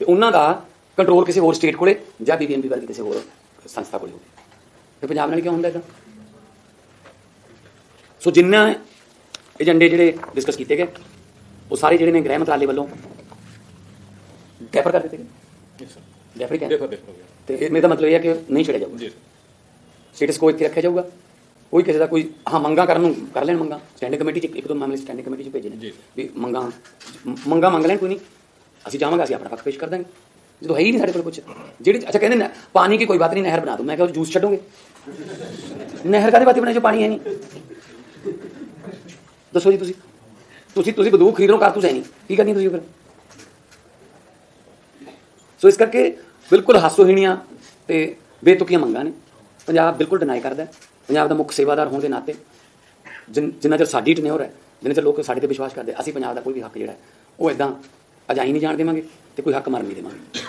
ਤੇ ਉਹਨਾਂ ਦਾ ਕੰਟਰੋਲ ਕਿਸੇ ਹੋਰ ਸਟੇਟ ਕੋਲੇ ਜਾਂ ਬੀਬੀਐਮਬੀ ਵਰਗੀ ਕਿਸੇ ਹੋਰ ਸੰਸਥਾ ਕੋਲੇ ਹੋਵੇ। ਤੇ ਪੰਜਾਬ ਨਾਲ ਕਿਉਂ ਹੁੰਦਾ ਇਦਾਂ ਸੋ ਜਿੰਨਾ ਏਜੰਡੇ ਜਿਹੜੇ ਡਿਸਕਸ ਕੀਤੇ ਗਏ ਉਹ ਸਾਰੇ ਜਿਹੜੇ ਨੇ ਗ੍ਰਹਿ ਮੰਤਰਾਲੇ ਵੱਲੋਂ ਡੈਫਰ ਕਰ ਦਿੱਤੇ ਗਏ। ਡੈਫਰ ਹੀ ਕਹਿੰਦੇ ਤੇ ਮੇਰਾ ਮਤਲਬ ਇਹ ਹੈ ਕਿ ਨਹੀਂ ਛੱਡਿਆ ਜਾਊਗਾ। ਸਟੇਟਸ ਕੋ ਇੱਥੇ ਰੱਖਿਆ ਜਾਊਗਾ। ਕੋਈ ਕਿਸੇ ਦਾ ਕੋਈ ਹਾਂ ਮੰਗਾ ਕਰਨ ਨੂੰ ਕਰ ਲੈਣ ਮੰਗਾ। ਸਟੈਂਡਿੰਗ ਕਮੇਟੀ ਚ ਇੱਕ ਦੋ ਮਾਮਲੇ ਸਟੈਂਡਿੰਗ ਕਮੇਟੀ ਚ ਭੇਜੇ ਨੇ ਵੀ ਮੰਗਾ ਮੰਗਾ ਮੰਗ ਲੈਣ ਕੋਈ ਨਹੀਂ। ਅਸੀਂ ਜਾਵਾਂਗੇ ਅਸੀਂ ਆਪਣਾ ਪੱਖ ਪੇਸ਼ ਕਰ ਦਾਂਗੇ। ਜਦੋਂ ਹੈ ਹੀ ਨਹੀਂ ਸਾਡੇ ਕੋਲ ਕੁਝ ਜਿਹੜੀ ਅੱਛਾ ਕਹਿੰਦੇ ਨੇ ਪਾਣੀ ਕੀ ਕੋਈ ਬਾਤ ਨਹੀਂ ਨਹਿਰ ਬਣਾ ਦੋ ਮੈਂ ਕਿਹਾ ਜੂਸ ਛੱਡੋਗੇ? ਨਹਿਰ ਕਾਹਦੇ ਬਾਤੀ ਬਣਾਈ ਜੋ ਪਾਣੀ ਹੈ ਨਹੀਂ? ਦੱਸੋ ਜੀ ਤੁਸੀਂ। ਤੁਸੀਂ ਤੁਸੀਂ ਬੰਦੂਕ ਖਰੀਦ ਲਓ ਕਾਰਤੂਸ ਹੈ ਨਹੀਂ। ਕੀ ਕਰਨੀ ਤੁਸੀਂ ਫਿਰ? ਸੋ ਇਸ ਕਰਕੇ ਬਿਲਕੁਲ ਹਾਸੋਹੀਣੀਆਂ ਤੇ ਬੇਤੁਕੀਆਂ ਮੰਗਾਂ ਨੇ। ਪੰਜਾਬ ਬਿਲਕੁਲ ਡਿਨਾਈ ਕਰਦਾ ਹੈ। ਪੰਜਾਬ ਦਾ ਮੁੱਖ ਸੇਵਾਦਾਰ ਹੋਣ ਦੇ ਨਾਤੇ ਜਿਨ- ਜਿੰਨਾ ਚਿਰ ਸਾਡੀ ਟਨਿਓਰ ਹੈ, ਜਿੰਨਾ ਚਿਰ ਲੋਕ ਸਾਡੇ ਤੇ ਵਿਸ਼ਵਾਸ ਕਰਦੇ, ਅਸੀਂ ਪੰਜਾਬ ਦਾ ਕੋਈ ਵੀ ਹੱਕ ਜਿਹੜਾ ਉਹ ਇਦਾਂ ਅਜਾਈ ਨਹੀਂ ਜਾਣ ਦੇਵਾਂਗੇ ਤੇ ਕੋਈ ਹੱਕ ਮਰਨ ਨਹੀਂ ਦੇਵਾਂਗੇ।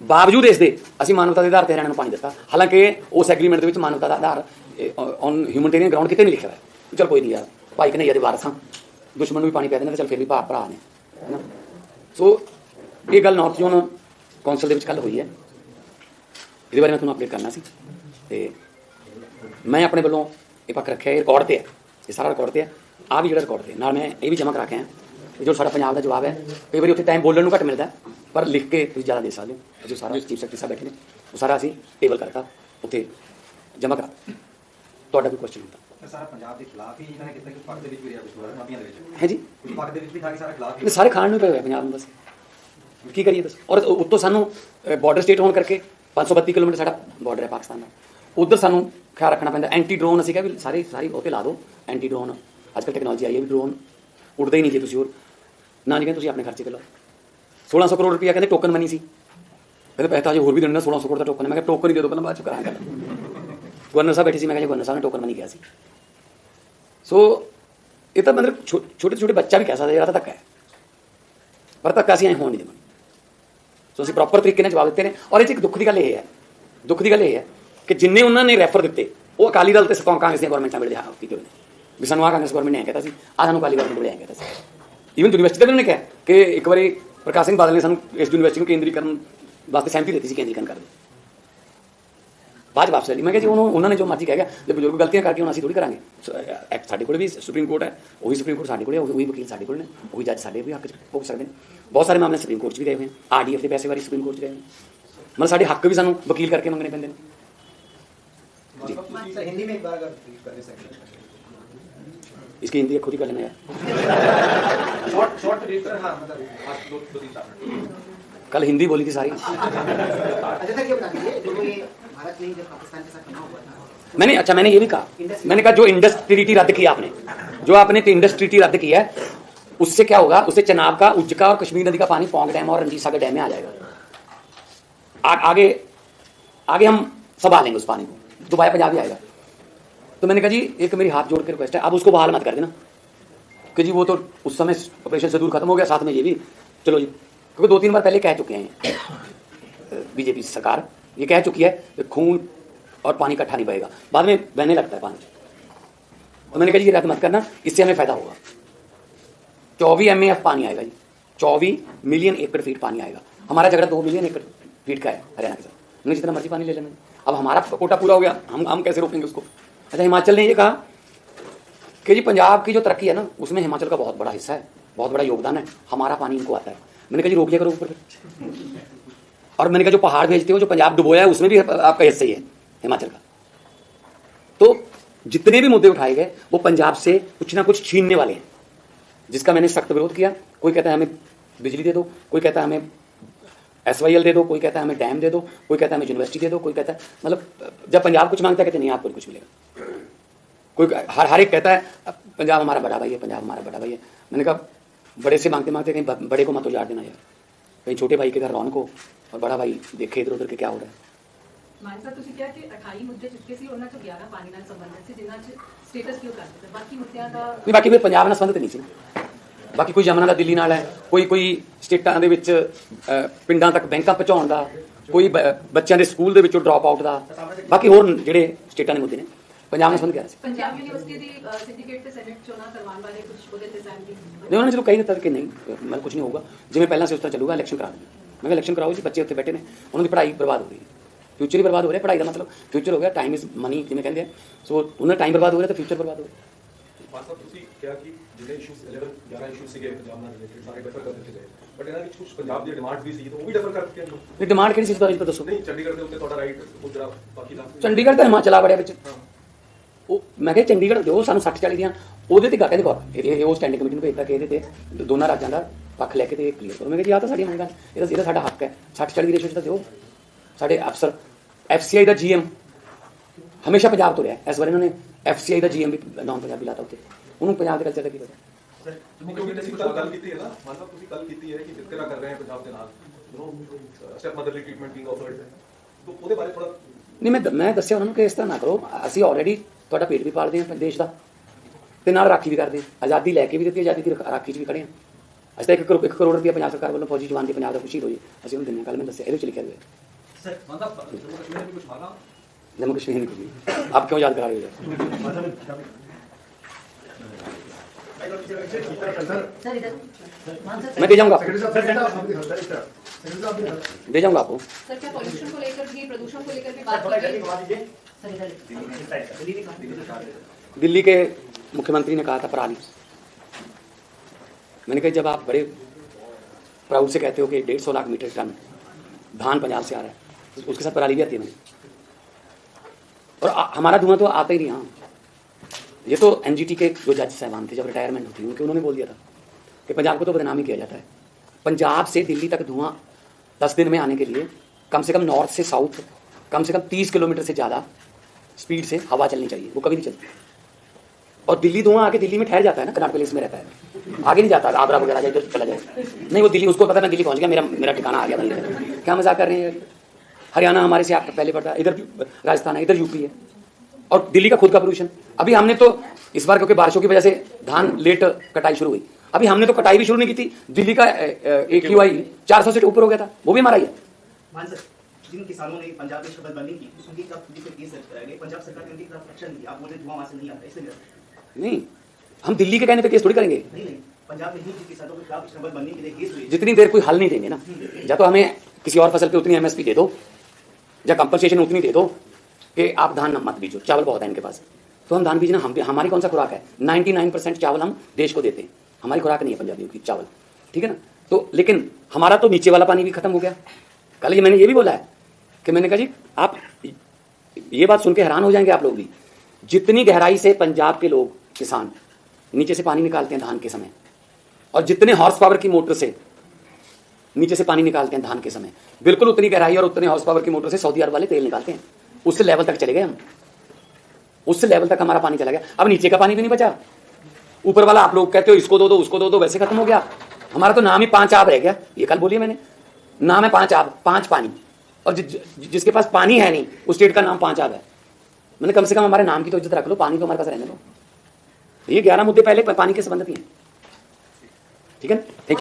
ਬਾਵਜੂਦ ਇਸ ਦੇ ਅਸੀਂ ਮਾਨਵਤਾ ਦੇ ਆਧਾਰ ਤੇ ਹਰਿਆਣਾ ਨੂੰ ਪਾਣੀ ਦਿੱਤਾ। ਹਾਲਾਂਕਿ ਉਸ ਐਗਰੀਮੈਂਟ ਦੇ ਵਿੱਚ ਮਾਨਵਤਾ ਦਾ ਆਧਾਰ ਔਨ ਹਿਊਮਨਟੇਰੀਅਨ ਗਰਾਊਂਡ ਕਿਤੇ ਨਹੀਂ ਲਿਖਿਆ ਹੋਇਆ। ਚਲ ਕੋਈ ਨਹੀਂ ਯਾਰ, ਭਾਈ ਕਨਈਆ ਦੇ ਵਾਰਸਾਂ, ਦੁਸ਼ਮਣ ਨੂੰ ਵੀ ਪਾਣੀ ਪੈ ਦਿੰਦੇ ਤਾਂ ਚਲ ਫਿਰ ਵੀ ਭਰਾ ਭਰਾ ਨੇ ਹੈਨਾ ਸੋ ਇਹ ਗੱਲ ਨਾਰਥ ਜ਼ੋਨ ਕੌਂਸਲ ਦੇ ਵਿੱਚ ਕੱਲ ਹੋਈ ਹੈ। ਇਹਦੇ ਬਾਰੇ ਮੈਂ ਤੁਹਾਨੂੰ ਅਪਡੇਟ ਕਰਨਾ ਸੀ। ਤੇ ਮੈਂ ਆਪਣੇ ਵੱਲੋਂ ਇਹ ਪੱਕ ਰੱਖਿਆ ਇਹ ਰਿਕਾਰਡ ਤੇ ਹੈ। ਇਹ ਸਾਰਾ ਰਿਕਾਰਡ ਤੇ ਹੈ। ਆ ਵੀ ਜਿਹੜਾ ਰਿਕਾਰਡ ਤੇ। ਨਾਲ ਮੈਂ ਇਹ ਵੀ ਜਮ੍ਹਾਂ ਕਰਾ ਕੇ ਆਇਆ ਇਹ ਜੋ ਸਾਡਾ ਪੰਜਾਬ ਦਾ ਜਵਾਬ ਹੈ ਕਈ ਵਾਰੀ ਉੱਥੇ ਟਾਈਮ ਬੋਲਣ ਨੂੰ ਘੱਟ ਮਿਲਦਾ ਪਰ ਲਿਖ ਕੇ ਤੁਸੀਂ ਜ਼ਿਆਦਾ ਦੇ ਸਕਦੇ ਹੋ। ਜੋ ਸਾਰਾ ਚੀਫ ਸੈਕਟਰੀ ਸਾਹਿਬ ਬੈਠੇ ਨੇ ਉਹ ਸਾਰਾ ਅਸੀਂ ਟੇਬਲ ਕਰਤਾ ਉੱਥੇ ਜਮ੍ਹਾਂ ਕਰਾ। ਤੁਹਾਡਾ ਕੋਈ ਕੁਐਸਚਨ ਹੁੰਦਾ? ਸਾਰਾ ਪੰਜਾਬ ਦੇ ਖਿਲਾਫ ਹੀ ਇਹਨਾਂ ਨੇ ਕੀਤਾ ਕਿ ਪੱਗ ਦੇ ਵਿੱਚ ਵੀ ਰਿਹਾ ਕੁਝ ਹੋਇਆ ਮਾਪੀਆਂ ਦੇ ਵਿੱਚ ਹੈ। ਜੀ ਕੁਝ ਪੱਗ ਦੇ ਵਿੱਚ ਵੀ ਥਾ ਕਿ ਸਾਰਾ ਖਿਲਾਫ ਹੀ ਇਹ ਸਾਰੇ ਖਾਣ ਨੂੰ ਪਏ ਹੋਏ ਆ ਪੰਜਾਬ ਨੂੰ ਬਸ। ਕੀ ਕਰੀਏ ਦੱਸ? ਔਰ ਉੱਤੋਂ ਸਾਨੂੰ ਬਾਰਡਰ ਸਟੇਟ ਹੋਣ ਕਰਕੇ 532 ਕਿਲੋਮੀਟਰ ਸਾਡਾ ਬਾਰਡਰ ਹੈ ਪਾਕਿਸਤਾਨ ਦਾ। ਉਧਰ ਸਾਨੂੰ ਖਿਆਲ ਰੱਖਣਾ ਪੈਂਦਾ। ਐਂਟੀ ਡਰੋਨ ਅਸੀਂ ਕਿਹਾ ਵੀ ਸਾਰੇ ਸਾਰੀ ਉਹ ਤੇ ਲਾ ਦਿਓ ਐਂਟੀ ਡਰੋਨ ਅੱਜ ਕੱਲ੍ਹ ਟੈਕਨੋਲੋਜੀ ਆਈ ਹੈ ਵੀ ਡਰੋਨ ਉੱਡਦਾ ਹੀ ਨਹੀਂ ਜੇ ਤੁਸੀਂ ਹੋਰ। ਨਾ ਜੀ ਕਹਿੰਦੇ ਤੁਸੀਂ ਆਪਣੇ ਖਰਚੇ ਤੇ ਲਾਓ। 1600 ਕਰੋੜ ਰੁਪਇਆ ਕਹਿੰਦੇ ਟੋਕਨ ਮਨੀ ਸੀ। ਕਹਿੰਦੇ ਪੈਸਾ ਤਾਂ ਜੇ ਹੋਰ ਵੀ ਦੇਣਾ 1600 ਕਰੋੜ ਦਾ ਟੋਕਨ ਮੈਂ ਕਿਹਾ ਟੋਕਨ ਹੀ ਦੇ ਦਿਓ, ਪਹਿਲਾਂ ਬਾਅਦ ਚ ਕਰਾਂਗੇ। ਗਵਰਨਰ ਸਾਹਿਬ ਬੈਠੇ ਸੀ, ਮੈਂ ਕਿਹਾ ਜੀ ਗਵਰਨਰ ਸਾਹਿਬ ਨੇ ਟੋਕਨ ਮਨੀ ਕਿਹਾ ਸੀ। ਸੋ ਇਹ ਤਾਂ ਮਤਲਬ ਛੋ- ਛੋਟੇ ਛੋਟੇ ਬੱਚਾ ਵੀ ਕਹਿ ਸਕਦਾ ਜਿਹੜਾ ਤਾਂ ਧੱਕਾ ਹੈ। ਪਰ ਧੱਕਾ ਅਸੀਂ ਐ ਹੋਣ ਨਹੀਂ ਦੇਵਾਂਗੇ ਸੋ ਅਸੀਂ ਪ੍ਰੋਪਰ ਤਰੀਕੇ ਨਾਲ ਜਵਾਬ ਦਿੱਤੇ ਨੇ। ਔਰ ਇਹ 'ਚ ਇੱਕ ਦੁੱਖ ਦੀ ਗੱਲ ਇਹ ਹੈ। ਦੁੱਖ ਦੀ ਗੱਲ ਇਹ ਹੈ ਕਿ ਜਿੰਨੇ ਉਹਨਾਂ ਨੇ ਰੈਫਰ ਦਿੱਤੇ, ਉਹ ਅਕਾਲੀ ਦਲ ਤੇ ਸਤੋਂ ਕਾਂਗਰਸ ਦੀਆਂ ਗਵਰਨਮੈਂਟਾਂ ਵੇਲੇ ਹਾਂ ਕੀਤੇ ਨੇ ਵੀ ਸਾਨੂੰ ਆ ਕਾਂਗਰਸ ਗਵਰਨਮੈਂਟ ਨੇ ਐਂ ਕਹਿਤਾ ਸੀ ਆ ਸਾਨੂੰ ਅਕਾਲੀ ਗਵਰਨਮੈਂਟ ਵੇਲੇ ਐਂ ਕਹਿਤਾ ਸੀ। ਈਵਨ ਯੂਨੀਵਰਸਿਟੀ ਦੇ ਵੀ ਉਹਨੇ ਕਿਹਾ ਕਿ ਇੱਕ ਵਾਰੀ ਪ੍ਰਕਾਸ਼ ਸਿੰਘ ਬਾਦਲ ਨੇ ਸਾਨੂੰ ਇਸ ਯੂਨੀਵਰਸਿਟੀ ਨੂੰ ਕੇਂਦਰੀਕਰਨ ਵਾਸਤੇ ਸਹਿਮਤੀ ਦਿੱਤੀ ਸੀ, ਕੇਂਦਰੀਕਰਨ ਕਰਨ ਦੀ। ਬਾਅਦ 'ਚ ਵਾਪਸ ਲੈ ਲਈ। ਮੈਂ ਕਿਹਾ ਜੀ, ਉਹਨੂੰ ਉਹਨਾਂ ਨੇ ਜੋ ਮਰਜ਼ੀ ਕਹਿ ਗਿਆ, ਜੇ ਬਜ਼ੁਰਗ ਗਲਤੀਆਂ ਕਰਕੇ ਹੁਣ ਅਸੀਂ ਥੋੜੀ ਕਰਾਂਗੇ। ਐਕਟ ਸਾਡੇ ਕੋਲ ਵੀ ਸੁਪਰੀਮ ਕੋਰਟ ਹੈ, ਉਹੀ ਸੁਪਰੀਮ ਕੋਰਟ ਸਾਡੇ ਕੋਲ ਹੈ, ਉਹੀ ਵਕੀਲ ਸਾਡੇ ਕੋਲ ਨੇ, ਉਹੀ ਜੱਜ ਸਾਡੇ ਵੀ ਹੱਕ 'ਚ ਭੋਗ ਸਕਦੇ ਨੇ। ਬਹੁਤ ਸਾਰੇ ਮਾਮਲੇ ਸੁਪਰੀਮ ਕੋਰਟ 'ਚ ਵੀ ਗਏ ਹੋਏ ਹਨ ਆਰਡੀਐਫ ਦੇ ਪੈਸੇ ਵਾਰੀ ਸੁਪਰੀਮ ਕੋਰਟ 'ਚ ਗਏ ਹੋਏ ਨੇ। ਮਤਲਬ ਸਾਡੇ ਹੱਕ ਵੀ ਸਾਨੂੰ ਵਕੀਲ ਕਰਕੇ ਮੰਗਣੇ ਪੈਂਦੇ ਨੇ। हिंदी में एक बार अगर brief सकते हैं। हिंदी खुद ही कर लेना यार। हाँ मतलब तीन कल हिंदी बोली थी सारी। अच्छा सर ये बता दीजिए जो ये भारत ने जब पाकिस्तान के साथ बना हुआ था मैंने अच्छा मैंने ये भी कहा। मैंने कहा जो इंडस ट्रीटी रद्द किया आपने जो आपने इंडस ट्रीटी रद्द किया है उससे क्या होगा? उससे चनाब का उज्जका और कश्मीर नदी का पानी पौंग डैम और रंजीत सागर डैम में आ जाएगा। आ, आगे आगे हम संभाल लेंगे उस पानी को। दोबारा पंजाब आएगा। तो मैंने कहा जी, एक मेरी हाथ जोड़ के रिक्वेस्ट है, आप उसको बहाल मत कर देना। कि जी वो तो उस समय ऑपरेशन से दूर खत्म हो गया, साथ में ये भी। चलो जी, क्योंकि दो तीन बार पहले कह चुके हैं। बीजेपी सरकार ये कह चुकी है कि खून और पानी इकट्ठा नहीं बहेगा। बाद में बहने लगता है पानी। तो मैंने कहा जी रद्द मत करना, इससे हमें फ़ायदा होगा। चौबीस एम पानी आएगा जी। चौबीस मिलियन एकड़ फीट पानी आएगा। हमारा झगड़ा दो मिलियन एकड़ फीट का है, हरियाणा के साथ। जितना मर्ज़ी पानी ले लेना। अब हमारा कोटा पूरा हो गया। हम हम कैसे रोकेंगे उसको? अच्छा हिमाचल ने ये कहा कि जी, पंजाब की जो तरक्की है ना, उसमें हिमाचल का बहुत बड़ा हिस्सा है, बहुत बड़ा योगदान है। हमारा पानी इनको आता है। मैंने कहा, जी रोक लिया करो ऊपर और मैंने कहा, जो पहाड़ भेजते हो, जो पंजाब डुबोया है, उसमें भी आपका हिस्सा ही है, हिमाचल का। तो जितने भी मुद्दे उठाए गए, वो पंजाब से कुछ ना कुछ छीनने वाले हैं। जिसका मैंने सख्त विरोध किया। कोई कहता है, हमें बिजली दे दो। कोई कहता है, हमें एस दे दो कोई कहता है हमें डैम दे दो कोई कहता है हमें यूनिवर्सिटी दे दो कोई कहता है मतलब जब पंजाब कुछ मांगता है कहते नहीं आपको कुछ मिलेगा कोई हर हर एक कहता है "अब पंजाब हमारा बड़ा भाई है पंजाब हमारा बड़ा भाई है मैंने कहा बड़े से मांगते मांगते कहीं ब- बड़े को मत उजाड़ देना यार कहीं छोटे भाई के घर रौनक हो और बड़ा भाई देखे इधर उधर के क्या हो रहा है ਮਾਨ ਸਾਹਿਬ ਤੁਸੀਂ ਕਿਹਾ ਕਿ 28 ਮੁੱਦੇ ਚੁੱਕੇ ਸੀ ਉਹਨਾਂ ਚੋਂ 11 ਪਾਣੀ ਨਾਲ ਸੰਬੰਧਿਤ ਸੀ ਜਿਨ੍ਹਾਂ 'ਚ ਸਟੇਟਸ ਕਿਉਂ ਕਰਦੇ ਤੇ ਬਾਕੀ ਮੁੱਦਿਆਂ ਦਾ ਨਹੀਂ ਬਾਕੀ ਫਿਰ ਪੰਜਾਬ ਨਾਲ ਸੰਬੰਧਿਤ ਨਹੀਂ ਸੀ ਨਾ। ਬਾਕੀ ਕੋਈ ਯਮਨਾ ਦਾ ਦਿੱਲੀ ਨਾਲ ਹੈ ਕੋਈ ਕੋਈ ਸਟੇਟਾਂ ਦੇ ਵਿੱਚ ਪਿੰਡਾਂ ਤੱਕ ਬੈਂਕਾਂ ਪਹੁੰਚਾਉਣ ਦਾ ਕੋਈ ਬ- ਬੱਚਿਆਂ ਦੇ ਸਕੂਲ ਦੇ ਵਿੱਚੋਂ ਡ੍ਰੌਪ ਆਊਟ ਦਾ ਬਾਕੀ ਹੋਰ ਜਿਹੜੇ ਸਟੇਟਾਂ ਦੇ ਮੁੱਦੇ ਨੇ। ਪੰਜਾਬ ਨਾਲ ਸੰਬੰਧ ਗਿਆ ਸੀ? ਪੰਜਾਬ ਯੂਨੀਵਰਸਿਟੀ ਦੀ ਸਿੰਡੀਕੇਟ ਤੇ ਸੈਨੇਟ ਚੋਣਾਂ ਕਰਵਾਉਣ ਵਾਲੇ ਕੁਝ ਉਹਦੇ ਤੇ ਸਹਿਮਤੀ ਨਹੀਂ ਉਹਨਾਂ ਨੇ ਜਦੋਂ ਕਹੀ ਦਿੱਤਾ ਕਿ ਨਹੀਂ ਮਤਲਬ ਕੁਝ ਨਹੀਂ ਹੋਊਗਾ। ਜਿਵੇਂ ਪਹਿਲਾਂ ਸੀ ਉਸ ਤਰ੍ਹਾਂ ਚੱਲੂਗਾ ਇਲੈਕਸ਼ਨ ਕਰਾ ਦਿੰਦੇ ਮੈਂ ਕਿਹਾ ਇਲੈਕਸ਼ਨ ਕਰਾਓ ਜੀ ਬੱਚੇ ਉੱਥੇ ਬੈਠੇ ਨੇ ਉਹਨਾਂ ਦੀ ਪੜ੍ਹਾਈ ਬਰਬਾਦ ਹੋ ਰਹੀ ਹੈ ਫਿਊਚਰ ਹੀ ਬਰਬਾਦ ਹੋ ਰਿਹਾ ਪੜ੍ਹਾਈ ਦਾ ਮਤਲਬ। ਫਿਊਚਰ ਹੋ ਗਿਆ ਟਾਈਮ ਇਜ਼ ਮਨੀ ਜਿਵੇਂ ਕਹਿੰਦੇ ਆ। ਸੋ ਉਹਨਾਂ ਦਾ ਟਾਈਮ ਬਰਬਾਦ ਹੋ ਰਿਹਾ ਤਾਂ ਫਿਊਚਰ ਬਰਬਾਦ ਹੋ ਰਿਹਾ। ਸਾਹਿਬ ਤੁਸੀਂ ਕਿਹਾ ਕਿ ਜਿਹੜੇ ਇਸ਼ੂਸ 11 11 ਇਸ਼ੂਸ ਸੀਗੇ ਪੰਜਾਬ ਨਾਲ ਰਿਲੇਟਡ ਸਾਰੇ ਡਿਫਰ ਕਰ ਦਿੱਤੇ ਗਏ ਬਟ ਇਹਨਾਂ ਵਿੱਚ ਕੁਝ ਪੰਜਾਬ ਦੀ ਡਿਮਾਂਡ ਵੀ ਸੀ ਤਾਂ ਉਹ ਵੀ ਡਿਫਰ ਕਰ ਦਿੱਤੀਆਂ ਨੇ। ਇਹ ਡਿਮਾਂਡ ਕਿਹੜੀ ਸੀ ਇਸ ਬਾਰੇ ਤਾਂ ਦੱਸੋ। ਨਹੀਂ ਚੰਡੀਗੜ੍ਹ ਦੇ ਉੱਤੇ ਤੁਹਾਡਾ ਰਾਈਟ ਜਿਹੜਾ ਬਾਕੀ ਦਾ ਚੰਡੀਗੜ੍ਹ ਤਾਂ ਹਿਮਾਚਲ ਆ ਬੜਿਆ ਵਿੱਚ। ਉਹ ਮੈਂ ਕਿਹਾ ਚੰਡੀਗੜ੍ਹ ਜੋ ਸਾਨੂੰ 60 40 ਦੀਆਂ ਉਹਦੇ ਤੇ ਗੱਲ ਕਹਿੰਦੇ ਕੋਲ ਇਹ ਉਹ ਸਟੈਂਡਿੰਗ ਕਮੇਟੀ ਨੂੰ ਭੇਜਤਾ ਕਿ ਇਹਦੇ ਤੇ ਦੋਨਾਂ ਰਾਜਾਂ ਦਾ ਪੱਖ ਲੈ ਕੇ ਤੇ ਕਲੀਅਰ ਕਰੋ। ਮੈਂ ਕਿਹਾ ਜੀ ਆਹ ਤਾਂ ਸਾਡੀ ਮੰਗਾਂ ਇਹਦਾ ਇਹਦਾ ਸਾਡਾ ਹੱਕ ਹੈ। 60 40 ਦੀ ਰੇਸ਼ੋ ਤਾਂ ਦਿਓ। ਸਾਡੇ ਅਫਸਰ ਐਫਸੀਆਈ ਦਾ ਜੀਐਮ ਹਮੇਸ਼ਾ ਪੰਜਾਬ ਤੋਂ ਰਿਹਾ। ਇਸ ਵਾਰ ਇਹਨਾਂ ਨੇ ਐਫਸੀਆਈ ਦਾ ਜੀਐਮ ਵੀ ਨਾਮ ਪੰਜਾਬੀ ਲਾਤਾ ਉੱਤੇ। ਉਹਨੂੰ ਪੰਜਾਬ ਦੇ ਕਲਚਰ ਦਾ ਕੀ ਪਤਾ। ਜਿਵੇਂ ਕਿਉਂਕਿ ਤੁਸੀਂ ਕੱਲ ਗੱਲ ਕੀਤੀ ਹੈ ਨਾ ਮੰਨ ਲਓ ਤੁਸੀਂ ਕੱਲ ਕੀਤੀ ਹੈ ਕਿ ਜ਼ਿਕਰਾ ਕਰ ਰਹੇ ਹੋ ਪੰਜਾਬ ਦੇ ਨਾਲ you step motherly treatment being offered ਤੋਂ ਉਹਦੇ ਬਾਰੇ ਥੋੜਾ ਨਹੀਂ ਮੈਂ ਮੈਂ ਦੱਸਿਆ ਉਹਨਾਂ ਨੂੰ ਕਿ ਇਸ ਤਰ੍ਹਾਂ ਨਾ ਕਰੋ ਅਸੀਂ ਆਲਰੇਡੀ ਤੁਹਾਡਾ ਪੇਟ ਵੀ ਪਾਲਦੇ ਹਾਂ ਦੇਸ਼ ਦਾ ਤੇ ਨਾਲ ਰਾਖੀ ਵੀ ਕਰਦੇ ਹਾਂ। ਆਜ਼ਾਦੀ ਲੈ ਕੇ ਵੀ ਦਿੱਤੀ ਆਜ਼ਾਦੀ ਦੀ ਰਾਖੀ 'ਚ ਵੀ ਖੜੇ ਹਾਂ। ਅਸੀਂ ਤਾਂ ਇੱਕ ਕਰੋੜ ਇੱਕ ਕਰੋੜ ਰੁਪਏ ਪੰਜਾਬ ਸਰਕਾਰ ਵੱਲੋਂ ਫੌਜੀ ਜਵਾਨ ਦੀ ਪੰਜਾਬ ਦਾ ਖੁਸ਼ੀ ਹੋਈ ਅਸੀਂ ਉਹਨੂੰ ਦਿੰਦੇ ਕੱਲ ਮੈਂ ਦੱਸਿਆ ਇਹਦੇ ਵਿੱਚ ਲਿਖਿਆ ਸਰ ਮਤਲਬ ਜੰਮੂ ਕਸ਼ਮੀਰ ਕੁਝ ਮਾਰਾ ਜੰਮੂ ਕਸ਼ਮੀਰ ਆਪ ਕਿਉਂ ਯਾਦ ਕਰਾ ਰਹੇ ਹੋ मैं दे जाऊँगा। आपको सर दे जाऊँगा आपको। सर क्या पॉल्यूशन को लेकर भी प्रदूषण को लेकर भी बात दिल्ली के मुख्यमंत्री ने कहा था पराली। मैंने कहा जब आप बड़े प्राउड से कहते हो कि डेढ़ सौ लाख मीटर टन धान पंजाब से आ रहा है उसके साथ पराली भी आती है मैंने और हमारा धुआँ तो आता ही नहीं हाँ ये तो एनजीटी के जो जज साहबान थे, जब रिटायरमेंट होती उनके उन्होंने बोल दिया था कि पंजाब को तो बदनाम ही किया जाता है। पंजाब से दिल्ली तक धुआँ दस दिन में आने के लिए कम से कम नॉर्थ से साउथ कम से कम तीस किलोमीटर से ज़्यादा स्पीड से हवा चलनी चाहिए, वो कभी नहीं चलती। और दिल्ली धुआँ आके दिल्ली में ठहर जाता है ना कनाट पैलेस में रहता है। आगे नहीं जाता, आगरा वगैरह जाए चला जाए। नहीं, वो दिल्ली, उसको पता मैं दिल्ली पहुँच गया, मेरा मेरा ठिकाना आ गया क्या मज़ाक कर रहे हैं? हरियाणा हमारे से पहले पड़ता है इधर राजस्थान है, इधर यूपी है। और दिल्ली का खुद का पोल्यूशन अभी हमने तो इस बार क्योंकि बारिशों की वजह से धान लेट कटाई शुरू हुई। अभी हमने तो कटाई भी शुरू नहीं की थी। दिल्ली का एक क्यू आई चार सौ से ऊपर हो गया था। वो भी हमारा ही है। जिन किसानों ने पंजाब में शपथबंदी की उनके खिलाफ पुलिस ने केस दर्ज कराया गया पंजाब सरकार ने उनके खिलाफ एक्शन लिया। आप बोल धुआँ वहाँ से नहीं आता इसलिए नहीं। नहीं हम दिल्ली के कहने पे केस थोड़ी करेंगे। नहीं पंजाब में ही किसानों के खिलाफ शपथबंदी के लिए केस हुई जितनी देर कोई हल नहीं देंगे ना। या तो हमें किसी और फ़सल पे उतनी एमएसपी दे दो या कंपनसेशन उतनी दे दो। कि आप धान मत बीजो। चावल बहुत है इनके पास। तो हम धान बीजना, हम हमारी कौन सा खुराक है? 99 परसेंट चावल हम देश को देते हैं। हमारी खुराक नहीं है पंजाबियों की, चावल। ठीक है ना? तो लेकिन हमारा तो नीचे वाला पानी भी खत्म हो गया। कल ये मैंने ये भी बोला है कि मैंने कहा जी, आप ये बात सुन के हैरान हो जाएँगे आप लोग भी। जितनी गहराई से पंजाब के लोग किसान नीचे से पानी निकालते हैं धान के समय, और जितने हॉर्स पावर की मोटर से नीचे से पानी निकालते हैं धान के समय, बिल्कुल उतनी गहराई और उतने हॉर्स पावर की मोटर से सऊदी अरब वाले तेल निकालते हैं। उस लेवल तक चले गए हम। उस लेवल तक हमारा पानी चला गया। अब नीचे का पानी भी नहीं बचा। ऊपर वाला आप लोग कहते हो इसको दो दो उसको दो दो वैसे खत्म हो गया। हमारा तो नाम ही पाँच आब रह गया। ये कल बोलिए मैंने। नाम है पाँच आब पाँच पानी। और जि, जि, जिसके पास पानी है नहीं उस स्टेट का नाम पाँच आब है। मैंने कम से कम हमारे नाम की तो इज़्ज़त रख लो पानी तो हमारे पास रहने दो। ये ग्यारह मुद्दे पहले पानी के संबंध में ठीक है